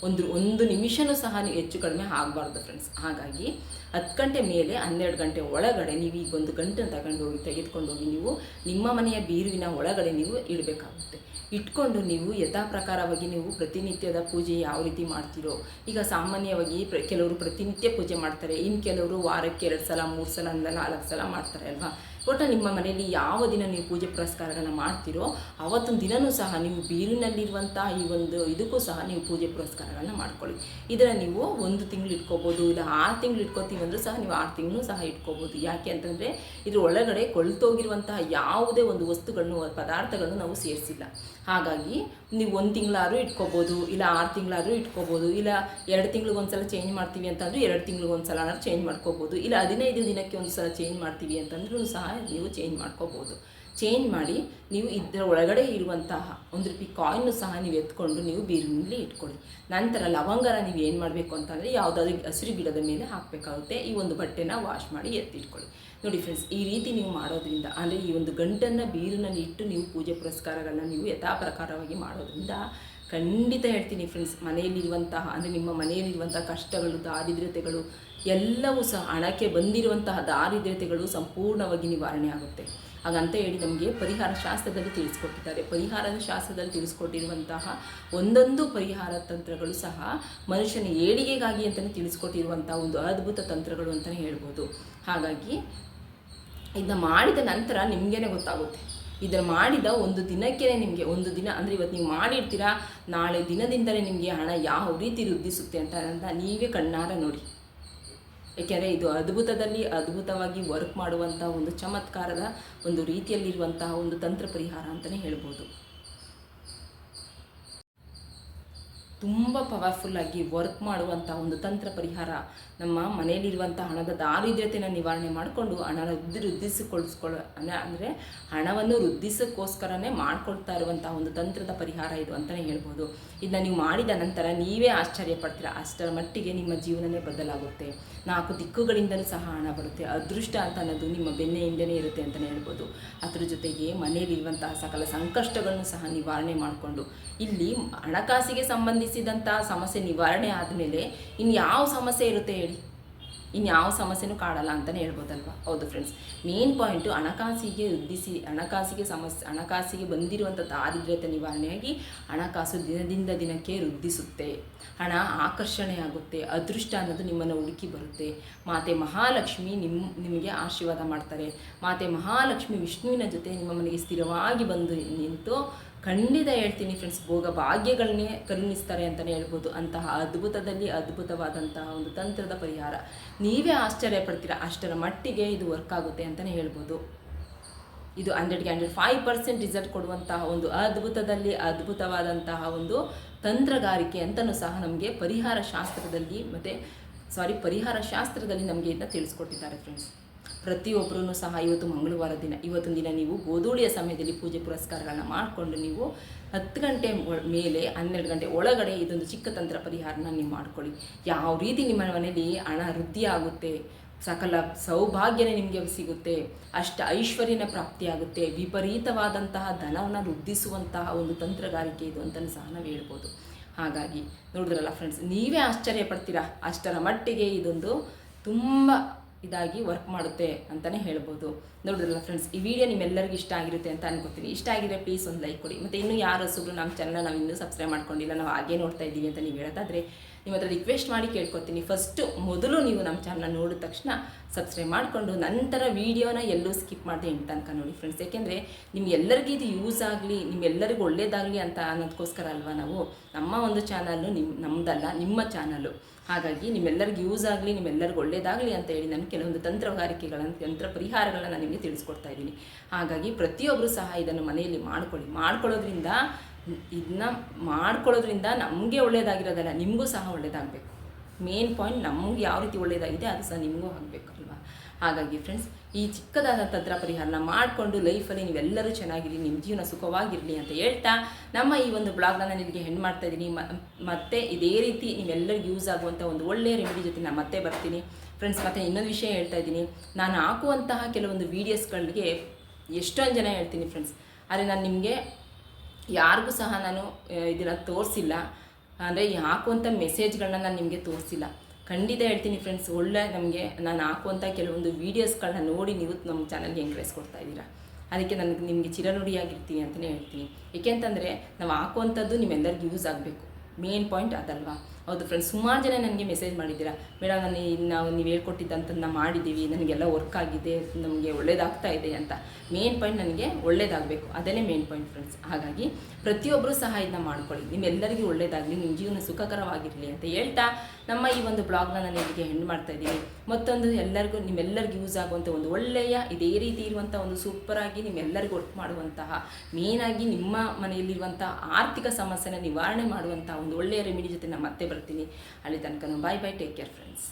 ಒಂದು ಒಂದು ನಿಮಿಷನೂ ಸಹ ನೀವು ಹೆಚ್ಚು ಕಡಿಮೆ ಆಗಬಾರ್ದು ಫ್ರೆಂಡ್ಸ್ ಹಾಗಾಗಿ ಹತ್ತು ಗಂಟೆ ಮೇಲೆ ಹನ್ನೆರಡು ಗಂಟೆ ಒಳಗಡೆ ನೀವು ಈಗ ಒಂದು ಗಂಟೆ ತಗೊಂಡು ಹೋಗಿ ತೆಗೆದುಕೊಂಡು ಹೋಗಿ ನೀವು ನಿಮ್ಮ ಮನೆಯ ಬೀರುವಿನ ಒಳಗಡೆ ನೀವು ಇಡಬೇಕಾಗುತ್ತೆ. ಇಟ್ಕೊಂಡು ನೀವು ಯಥಾ ಪ್ರಕಾರವಾಗಿ ನೀವು ಪ್ರತಿನಿತ್ಯದ ಪೂಜೆ ಯಾವ ರೀತಿ ಮಾಡ್ತೀರೋ, ಈಗ ಸಾಮಾನ್ಯವಾಗಿ ಪ್ರ, ಕೆಲವರು ಪ್ರತಿನಿತ್ಯ ಪೂಜೆ ಮಾಡ್ತಾರೆ ಇನ್ನು ಕೆಲವರು ವಾರಕ್ಕೆ ಎರಡು ಸಲ, ಮೂರು ಸಲ ಅಂದ ನಾಲ್ಕು ಸಲ ಮಾಡ್ತಾರೆ ಅಲ್ವಾ? ಒಟ್ಟು ನಿಮ್ಮ ಮನೆಯಲ್ಲಿ ಯಾವ ದಿನ ನೀವು ಪೂಜೆ ಪುರಸ್ಕಾರಗಳನ್ನು ಮಾಡ್ತೀರೋ ಅವತ್ತೊಂದು ದಿನವೂ ಸಹ ನಿಮ್ಮ ಬೀರಿನಲ್ಲಿರುವಂಥ ಈ ಒಂದು ಇದಕ್ಕೂ ಸಹ ನೀವು ಪೂಜೆ ಪುರಸ್ಕಾರಗಳನ್ನು ಮಾಡ್ಕೊಳ್ಳಿ. ಇದನ್ನು ನೀವು ಒಂದು ತಿಂಗಳು ಇಟ್ಕೋಬೋದು, ಇಲ್ಲ ಆರು ತಿಂಗಳು ಇಟ್ಕೋತೀವಿ ಅಂದರೂ ಸಹ ನೀವು ಆರು ತಿಂಗಳು ಸಹ ಇಟ್ಕೋಬೋದು. ಯಾಕೆ ಅಂತಂದರೆ ಇದ್ರ ಒಳಗಡೆ ಕೊಳ್ತೋಗಿರುವಂತಹ ಯಾವುದೇ ಒಂದು ವಸ್ತುಗಳನ್ನು, ಪದಾರ್ಥಗಳನ್ನು ನಾವು ಸೇರಿಸಿಲ್ಲ. ಹಾಗಾಗಿ ನೀವು ಒಂದು ತಿಂಗಳಾದರೂ ಇಟ್ಕೋಬೋದು, ಇಲ್ಲ ಆರು ತಿಂಗಳಾದರೂ ಇಟ್ಕೋಬೋದು, ಇಲ್ಲ ಎರಡು ತಿಂಗ್ಳಿಗೆ ಒಂದ್ಸಲ ಚೇಂಜ್ ಮಾಡ್ತೀವಿ ಅಂತಂದ್ರೂ ಎರಡು ತಿಂಗಳಿಗೊಂದ್ಸಲ ಚೇಂಜ್ ಮಾಡ್ಕೋಬೋದು, ಇಲ್ಲ ಹದಿನೈದು ದಿನಕ್ಕೆ ಒಂದು ಸಲ ಚೇಂಜ್ ಮಾಡ್ತೀವಿ ಅಂತಂದ್ರೂ ಸಹ ನೀವು ಚೇಂಜ್ ಮಾಡ್ಕೋಬೋದು. ಚೇಂಜ್ ಮಾಡಿ ನೀವು ಇದರ ಒಳಗಡೆ ಇರುವಂತಹ ಒಂದು ರೂಪಾಯಿ ಕಾಯಿನ್ನು ಸಹ ನೀವು ಎತ್ಕೊಂಡು ನೀವು ಬೀರಿನಲ್ಲಿ ಇಟ್ಕೊಳ್ಳಿ. ನಂತರ ಲವಂಗರ ನೀವು ಏನು ಮಾಡಬೇಕು ಅಂತಂದರೆ ಯಾವುದಾದ್ರೂ ಹಸಿರು ಗಿಡದ ಮೇಲೆ ಹಾಕಬೇಕಾಗುತ್ತೆ. ಈ ಒಂದು ಬಟ್ಟೆನ ವಾಶ್ ಮಾಡಿ ಎತ್ತಿಟ್ಕೊಳ್ಳಿ. ನೋಡಿ ಫ್ರೆಂಡ್ಸ್ ಈ ರೀತಿ ನೀವು ಮಾಡೋದ್ರಿಂದ ಅಂದರೆ ಈ ಒಂದು ಗಂಟನ್ನು ಬೀರಿನಲ್ಲಿ ಇಟ್ಟು ನೀವು ಪೂಜೆ ಪುರಸ್ಕಾರಗಳನ್ನ ನೀವು ಯಥಾ ಪ್ರಕಾರವಾಗಿ ಮಾಡೋದ್ರಿಂದ ಖಂಡಿತ ಹೇಳ್ತೀನಿ ಫ್ರೆಂಡ್ಸ್ ಮನೆಯಲ್ಲಿರುವಂತಹ, ಅಂದರೆ ನಿಮ್ಮ ಮನೆಯಲ್ಲಿರುವಂತಹ ಕಷ್ಟಗಳು, ದಾರಿದ್ರ್ಯತೆಗಳು, ಎಲ್ಲವೂ ಸಹ ಹಣಕ್ಕೆ ಬಂದಿರುವಂತಹ ದಾರಿದ್ರ್ಯತೆಗಳು ಸಂಪೂರ್ಣವಾಗಿ ನಿವಾರಣೆ ಆಗುತ್ತೆ. ಹಾಗಂತ ಹೇಳಿ ನಮಗೆ ಪರಿಹಾರ ಶಾಸ್ತ್ರದಲ್ಲಿ ತಿಳಿಸ್ಕೊಟ್ಟಿದ್ದಾರೆ. ಪರಿಹಾರದ ಶಾಸ್ತ್ರದಲ್ಲಿ ತಿಳಿಸ್ಕೊಟ್ಟಿರುವಂತಹ ಒಂದೊಂದು ಪರಿಹಾರ ತಂತ್ರಗಳು ಸಹ ಮನುಷ್ಯನ ಏಳಿಗೆಗಾಗಿ ಅಂತಲೇ ತಿಳಿಸ್ಕೊಟ್ಟಿರುವಂತಹ ಒಂದು ಅದ್ಭುತ ತಂತ್ರಗಳು ಅಂತಲೇ ಹೇಳ್ಬೋದು. ಹಾಗಾಗಿ ಇದನ್ನ ಮಾಡಿದ ನಂತರ ನಿಮಗೇನೆ ಗೊತ್ತಾಗುತ್ತೆ. ಇದನ್ನು ಮಾಡಿದ ಒಂದು ದಿನಕ್ಕೆ ನಿಮಗೆ ಒಂದು ದಿನ, ಅಂದರೆ ಇವತ್ತು ನೀವು ಮಾಡಿರ್ತೀರಾ, ನಾಳೆ ದಿನದಿಂದಲೇ ನಿಮಗೆ ಹಣ ಯಾವ ರೀತಿ ವೃದ್ಧಿಸುತ್ತೆ ಅಂತ ಅಂತ ನೀವೇ ಕಣ್ಣಾರ ನೋಡಿ. ಏಕೆಂದರೆ ಇದು ಅದ್ಭುತದಲ್ಲಿ ಅದ್ಭುತವಾಗಿ ವರ್ಕ್ ಮಾಡುವಂಥ ಒಂದು ಚಮತ್ಕಾರದ ಒಂದು ರೀತಿಯಲ್ಲಿರುವಂತಹ ಒಂದು ತಂತ್ರ ಪರಿಹಾರ ಅಂತಲೇ ಹೇಳ್ಬೋದು. ತುಂಬ ಪವರ್ಫುಲ್ಲಾಗಿ ವರ್ಕ್ ಮಾಡುವಂಥ ಒಂದು ತಂತ್ರ ಪರಿಹಾರ ನಮ್ಮ ಮನೆಯಲ್ಲಿರುವಂಥ ಹಣದ ದಾರಿದ್ರ್ಯತೆಯನ್ನು ನಿವಾರಣೆ ಮಾಡಿಕೊಂಡು ಹಣ ವೃದ್ಧಿ ವೃದ್ಧಿಸಿಕೊಳಿಸ್ಕೊಳ್ಳೋ ಅಂದರೆ ಹಣವನ್ನು ವೃದ್ಧಿಸೋಕ್ಕೋಸ್ಕರನೇ ಮಾಡ್ಕೊಳ್ತಾ ಇರುವಂಥ ಒಂದು ತಂತ್ರದ ಪರಿಹಾರ ಇದು ಅಂತಲೇ ಹೇಳ್ಬೋದು. ಇದನ್ನ ನೀವು ಮಾಡಿದ ನಂತರ ನೀವೇ ಆಶ್ಚರ್ಯ ಪಡ್ತೀರಾ ಅಷ್ಟರ ಮಟ್ಟಿಗೆ ನಿಮ್ಮ ಜೀವನನೇ ಬದಲಾಗುತ್ತೆ. ನಾಲ್ಕು ದಿಕ್ಕುಗಳಿಂದಲೂ ಸಹ ಹಣ ಬರುತ್ತೆ. ಅದೃಷ್ಟ ಅಂತ ಅನ್ನೋದು ನಿಮ್ಮ ಬೆನ್ನೆ ಹಿಂದೆನೇ ಇರುತ್ತೆ ಅಂತಲೇ ಹೇಳ್ಬೋದು. ಅದ್ರ ಜೊತೆಗೆ ಮನೆಯಲ್ಲಿರುವಂತಹ ಸಕಲ ಸಂಕಷ್ಟಗಳನ್ನು ಸಹ ನಿವಾರಣೆ ಮಾಡಿಕೊಂಡು, ಇಲ್ಲಿ ಹಣಕಾಸಿಗೆ ಸಂಬಂಧಿಸಿದಂತಹ ಸಮಸ್ಯೆ ನಿವಾರಣೆ ಆದಮೇಲೆ ಇನ್ನು ಯಾವ ಸಮಸ್ಯೆ ಇರುತ್ತೆ ಹೇಳಿ? ಇನ್ಯಾವ ಸಮಸ್ಯೆನೂ ಕಾಡಲ್ಲ ಅಂತಲೇ ಹೇಳ್ಬೋದಲ್ವ? ಹೌದು ಫ್ರೆಂಡ್ಸ್ ಮೇನ್ ಪಾಯಿಂಟು ಹಣಕಾಸಿಗೆ ವೃದ್ಧಿಸಿ ಹಣಕಾಸಿಗೆ ಸಮಸ್ಯೆ, ಹಣಕಾಸಿಗೆ ಬಂದಿರುವಂಥ ದಾರಿದ್ರ್ಯತೆ ನಿವಾರಣೆಯಾಗಿ ಹಣಕಾಸು ದಿನದಿಂದ ದಿನಕ್ಕೆ ವೃದ್ಧಿಸುತ್ತೆ. ಹಣ ಆಕರ್ಷಣೆ ಆಗುತ್ತೆ, ಅದೃಷ್ಟ ಅನ್ನೋದು ನಿಮ್ಮನ್ನು ಹುಡುಕಿ ಬರುತ್ತೆ. ಮಾತೆ ಮಹಾಲಕ್ಷ್ಮಿ ನಿಮ್ಮ ನಿಮಗೆ ಆಶೀರ್ವಾದ ಮಾಡ್ತಾರೆ. ಮಾತೆ ಮಹಾಲಕ್ಷ್ಮಿ ವಿಷ್ಣುವಿನ ಜೊತೆ ನಿಮ್ಮ ಮನೆಗೆ ಸ್ಥಿರವಾಗಿ ಬಂದು ನಿಂತು ಖಂಡಿತ ಹೇಳ್ತೀನಿ ಫ್ರೆಂಡ್ಸ್ ಭೋಗ ಭಾಗ್ಯಗಳನ್ನೇ ಕರುಣಿಸ್ತಾರೆ ಅಂತಲೇ ಹೇಳ್ಬೋದು. ಅಂತಹ ಅದ್ಭುತದಲ್ಲಿ ಅದ್ಭುತವಾದಂತಹ ಒಂದು ತಂತ್ರದ ಪರಿಹಾರ. ನೀವೇ ಆಶ್ಚರ್ಯ ಪಡ್ತೀರಾ? ಅಷ್ಟರ ಮಟ್ಟಿಗೆ ಇದು ವರ್ಕ್ ಆಗುತ್ತೆ ಅಂತಲೇ ಹೇಳ್ಬೋದು. ಇದು ಹಂಡ್ರೆಡ್ಗೆ ಹಂಡ್ರೆಡ್ ಫೈವ್ ಪರ್ಸೆಂಟ್ ರಿಸಲ್ಟ್ ಕೊಡುವಂತಹ ಒಂದು ಅದ್ಭುತದಲ್ಲಿ ಅದ್ಭುತವಾದಂತಹ ಒಂದು ತಂತ್ರಗಾರಿಕೆ ಅಂತಲೂ ಸಹ ನಮಗೆ ಪರಿಹಾರ ಶಾಸ್ತ್ರದಲ್ಲಿ ಮತ್ತು ಸಾರಿ ಪರಿಹಾರ ಶಾಸ್ತ್ರದಲ್ಲಿ ನಮಗೆ ಇದನ್ನ ತಿಳಿಸ್ಕೊಟ್ಟಿದ್ದಾರೆ ಫ್ರೆಂಡ್ಸ್ ಪ್ರತಿಯೊಬ್ಬರೂ ಸಹ ಇವತ್ತು ಮಂಗಳವಾರ ದಿನ, ಇವತ್ತಿನ ದಿನ ನೀವು ಗೋಧೂಳಿಯ ಸಮಯದಲ್ಲಿ ಪೂಜೆ ಪುರಸ್ಕಾರಗಳನ್ನ ಮಾಡಿಕೊಂಡು ನೀವು ಹತ್ತು ಗಂಟೆ ಮೇಲೆ ಹನ್ನೆರಡು ಗಂಟೆ ಒಳಗಡೆ ಇದೊಂದು ಚಿಕ್ಕ ತಂತ್ರ ಪರಿಹಾರನ ನೀವು ಮಾಡ್ಕೊಳ್ಳಿ. ಯಾವ ರೀತಿ ನಿಮ್ಮ ಮನೆಯಲ್ಲಿ ಹಣ ವೃದ್ಧಿ ಆಗುತ್ತೆ, ಸಕಲ ಸೌಭಾಗ್ಯನೇ ನಿಮಗೆ ಸಿಗುತ್ತೆ, ಅಷ್ಟ ಐಶ್ವರ್ಯನ ಪ್ರಾಪ್ತಿಯಾಗುತ್ತೆ ವಿಪರೀತವಾದಂತಹ ಧನವನ್ನು ವೃದ್ಧಿಸುವಂತಹ ಒಂದು ತಂತ್ರಗಾರಿಕೆ ಇದು ಅಂತಲೂ ಸಹ ನಾವು ಹೇಳ್ಬೋದು. ಹಾಗಾಗಿ ನೋಡಿದ್ರಲ್ಲ ಫ್ರೆಂಡ್ಸ್ ನೀವೇ ಆಶ್ಚರ್ಯ ಪಡ್ತೀರಾ ಅಷ್ಟರ ಮಟ್ಟಿಗೆ ಇದೊಂದು ತುಂಬ ಇದಾಗಿ ವರ್ಕ್ ಮಾಡುತ್ತೆ ಅಂತಲೇ ಹೇಳ್ಬೋದು. ನೋಡಿದ್ರಲ್ಲ ಫ್ರೆಂಡ್ಸ್ ಈ ವಿಡಿಯೋ ನಿಮ್ಮೆಲ್ಲರಿಗೂ ಇಷ್ಟ ಆಗಿರುತ್ತೆ ಅಂತ ಅನ್ಕೋತೀನಿ. ಇಷ್ಟ ಆಗಿದ್ರೆ ಪ್ಲೀಸ್ ಒಂದು ಲೈಕ್ ಕೊಡಿ. ಮತ್ತು ಇನ್ನೂ ಯಾರು ಹೊಸಬ್ರು ನಮ್ಮ ಚಾನಲ್ ನಾವು ಇನ್ನೂ ಸಬ್ಸ್ಕ್ರೈಬ್ ಮಾಡ್ಕೊಂಡಿಲ್ಲ, ನಾವು ಹಾಗೆ ನೋಡ್ತಾ ಇದ್ದೀವಿ ಅಂತ ನೀವು ಹೇಳೋದಾದರೆ ನಿಮ್ಮ ಹತ್ರ ರಿಕ್ವೆಸ್ಟ್ ಮಾಡಿ ಕೇಳ್ಕೊತೀನಿ. ಫಸ್ಟು ಮೊದಲು ನೀವು ನಮ್ಮ ಚಾನಲ್ ನೋಡಿದ ತಕ್ಷಣ ಸಬ್ಸ್ಕ್ರೈಬ್ ಮಾಡಿಕೊಂಡು ನಂತರ ವೀಡಿಯೋನ ಎಲ್ಲೂ ಸ್ಕಿಪ್ ಮಾಡಿದೆ ಎಂಟು ತನಕ ನೋಡಿ ಫ್ರೆಂಡ್ಸ್ ಯಾಕೆಂದರೆ ನಿಮ್ಗೆಲ್ಲರಿಗೂ ಇದು ಯೂಸ್ ಆಗಲಿ ನಿಮ್ಮೆಲ್ಲರಿಗೂ ಒಳ್ಳೇದಾಗಲಿ ಅಂತ ಅನ್ನೋದಕ್ಕೋಸ್ಕರ ಅಲ್ವಾ ನಾವು? ನಮ್ಮ ಒಂದು ಚಾನಲ್ಲು ನಿಮ್ಮ ನಮ್ಮದಲ್ಲ ನಿಮ್ಮ ಚಾನಲ್ಲು ಹಾಗಾಗಿ ನಿಮ್ಮೆಲ್ಲರಿಗೂ ಯೂಸ್ ಆಗಲಿ, ನಿಮ್ಮೆಲ್ಲರಿಗೂ ಒಳ್ಳೇದಾಗಲಿ ಅಂತ ಹೇಳಿ ನಾನು ಕೆಲವೊಂದು ತಂತ್ರಗಾರಿಕೆಗಳನ್ನು ತಂತ್ರ ಪರಿಹಾರಗಳನ್ನ ನಾನು ನಿಮಗೆ ತಿಳಿಸ್ಕೊಡ್ತಾ ಇದ್ದೀನಿ. ಹಾಗಾಗಿ ಪ್ರತಿಯೊಬ್ಬರು ಸಹ ಇದನ್ನು ಮನೆಯಲ್ಲಿ ಮಾಡ್ಕೊಳ್ಳಿ. ಮಾಡ್ಕೊಳ್ಳೋದ್ರಿಂದ, ಇದನ್ನ ಮಾಡ್ಕೊಳ್ಳೋದ್ರಿಂದ ನಮಗೆ ಒಳ್ಳೇದಾಗಿರೋದಲ್ಲ, ನಿಮಗೂ ಸಹ ಒಳ್ಳೇದಾಗಬೇಕು. ಮೇನ್ ಪಾಯಿಂಟ್ ನಮಗೆ ಯಾವ ರೀತಿ ಒಳ್ಳೇದಾಗಿದೆ ಅದು ಸಹ ನಿಮಗೂ ಆಗಬೇಕಲ್ವಾ ಹಾಗಾಗಿ ಫ್ರೆಂಡ್ಸ್ ಈ ಚಿಕ್ಕದಾದ ತಂತ್ರ ಪರಿಹಾರನ ಮಾಡಿಕೊಂಡು ಲೈಫಲ್ಲಿ ನೀವೆಲ್ಲರೂ ಚೆನ್ನಾಗಿರಲಿ ನಿಮ್ಮ ಜೀವನ ಸುಖವಾಗಿರಲಿ ಅಂತ ಹೇಳ್ತಾ ನಮ್ಮ ಈ ಒಂದು ಬ್ಲಾಗ್ನ ನಾನು ನಿಮಗೆ ಹೆಣ್ಣು ಮಾಡ್ತಾ ಇದ್ದೀನಿ. ಮತ್ತೆ ಇದೇ ರೀತಿ ನೀವೆಲ್ಲರಿಗೂ ಯೂಸ್ ಆಗುವಂಥ ಒಂದು ಒಳ್ಳೆಯ ರೆಮಿಡಿ ಜೊತೆ ನಾನು ಮತ್ತೆ ಬರ್ತೀನಿ. ಫ್ರೆಂಡ್ಸ್ ಮತ್ತೆ ಇನ್ನೊಂದು ವಿಷಯ ಹೇಳ್ತಾ ಇದ್ದೀನಿ. ನಾನು ಹಾಕುವಂತಹ ಕೆಲವೊಂದು ವೀಡಿಯೋಸ್ಗಳಿಗೆ ಎಷ್ಟೊಂದು ಜನ ಹೇಳ್ತೀನಿ ಫ್ರೆಂಡ್ಸ್ ಆದರೆ ನಾನು ನಿಮಗೆ ಯಾರಿಗೂ ಸಹ ನಾನು ಇದನ್ನು ತೋರಿಸಿಲ್ಲ. ಅಂದರೆ ಹಾಕುವಂಥ ಮೆಸೇಜ್ಗಳನ್ನ ನಾನು ನಿಮಗೆ ತೋರಿಸಿಲ್ಲ. ಖಂಡಿತ ಹೇಳ್ತೀನಿ ಫ್ರೆಂಡ್ಸ್ ಒಳ್ಳೆ ನಮಗೆ ನಾನು ಹಾಕುವಂಥ ಕೆಲವೊಂದು ವೀಡಿಯೋಸ್ಗಳನ್ನ ನೋಡಿ ನೀವು ನಮ್ಮ ಚಾನಲ್ಗೆ ಎಂಕರೇಜ್ ಕೊಡ್ತಾ ಇದ್ದೀರಾ. ಅದಕ್ಕೆ ನನಗೆ ನಿಮಗೆ ಚಿರನುಡಿಯಾಗಿರ್ತೀನಿ ಅಂತಲೇ ಹೇಳ್ತೀನಿ. ಏಕೆಂತಂದರೆ ನಾವು ಹಾಕುವಂಥದ್ದು ನಿಮ್ಮೆಲ್ಲರಿಗೂ ಯೂಸ್ ಆಗಬೇಕು. ಮೇನ್ ಪಾಯಿಂಟ್ ಅದಲ್ವಾ? ಹೌದು ಫ್ರೆಂಡ್ಸ್ ಸುಮಾರು ಜನ ನನಗೆ ಮೆಸೇಜ್ ಮಾಡಿದ್ದೀರಾ. ಮೇಡಮ್ ನಾನು ನಾವು ನೀವು ಹೇಳ್ಕೊಟ್ಟಿದ್ದಂಥದ್ದನ್ನ ಮಾಡಿದ್ದೀವಿ, ನನಗೆಲ್ಲ ವರ್ಕ್ ಆಗಿದೆ, ನಮಗೆ ಒಳ್ಳೇದಾಗ್ತಾ ಇದೆ ಅಂತ. ಮೇನ್ ಪಾಯಿಂಟ್ ನನಗೆ ಒಳ್ಳೇದಾಗಬೇಕು. ಅದೇ ಮೇನ್ ಪಾಯಿಂಟ್ ಫ್ರೆಂಡ್ಸ್ ಹಾಗಾಗಿ ಪ್ರತಿಯೊಬ್ಬರೂ ಸಹ ಇದನ್ನ ಮಾಡ್ಕೊಳ್ಳಿ. ನಿಮ್ಮೆಲ್ಲರಿಗೂ ಒಳ್ಳೇದಾಗಲಿ ನಿಮ್ಮ ಜೀವನ ಸುಖಕರವಾಗಿರಲಿ ಅಂತ ಹೇಳ್ತಾ ನಮ್ಮ ಈ ಒಂದು ಬ್ಲಾಗ್ನ ನಾನು ಇಲ್ಲಿಗೆ ಹೆಣ್ಣು ಮಾಡ್ತಾ ಇದ್ದೀನಿ. ಮತ್ತೊಂದು ಎಲ್ಲರಿಗೂ, ನಿಮ್ಮೆಲ್ಲರಿಗೂ ಯೂಸ್ ಆಗುವಂಥ ಒಂದು ಒಳ್ಳೆಯ, ಇದೇ ರೀತಿ ಇರುವಂಥ ಒಂದು ಸೂಪರಾಗಿ ನಿಮ್ಮೆಲ್ಲರಿಗೂ ವರ್ಕ್ ಮಾಡುವಂತಹ ಮೇನಾಗಿ ನಿಮ್ಮ ಮನೆಯಲ್ಲಿರುವಂಥ ಆರ್ಥಿಕ ಸಮಸ್ಯೆನ ನಿವಾರಣೆ ಮಾಡುವಂಥ ಒಂದು ಒಳ್ಳೆಯ ರೆಮಿಡಿ ಜೊತೆ ನಾನು ಮತ್ತೆ ಬರ್ತೀನಿ. ಅಲ್ಲಿ ತನಕ bye bye take care friends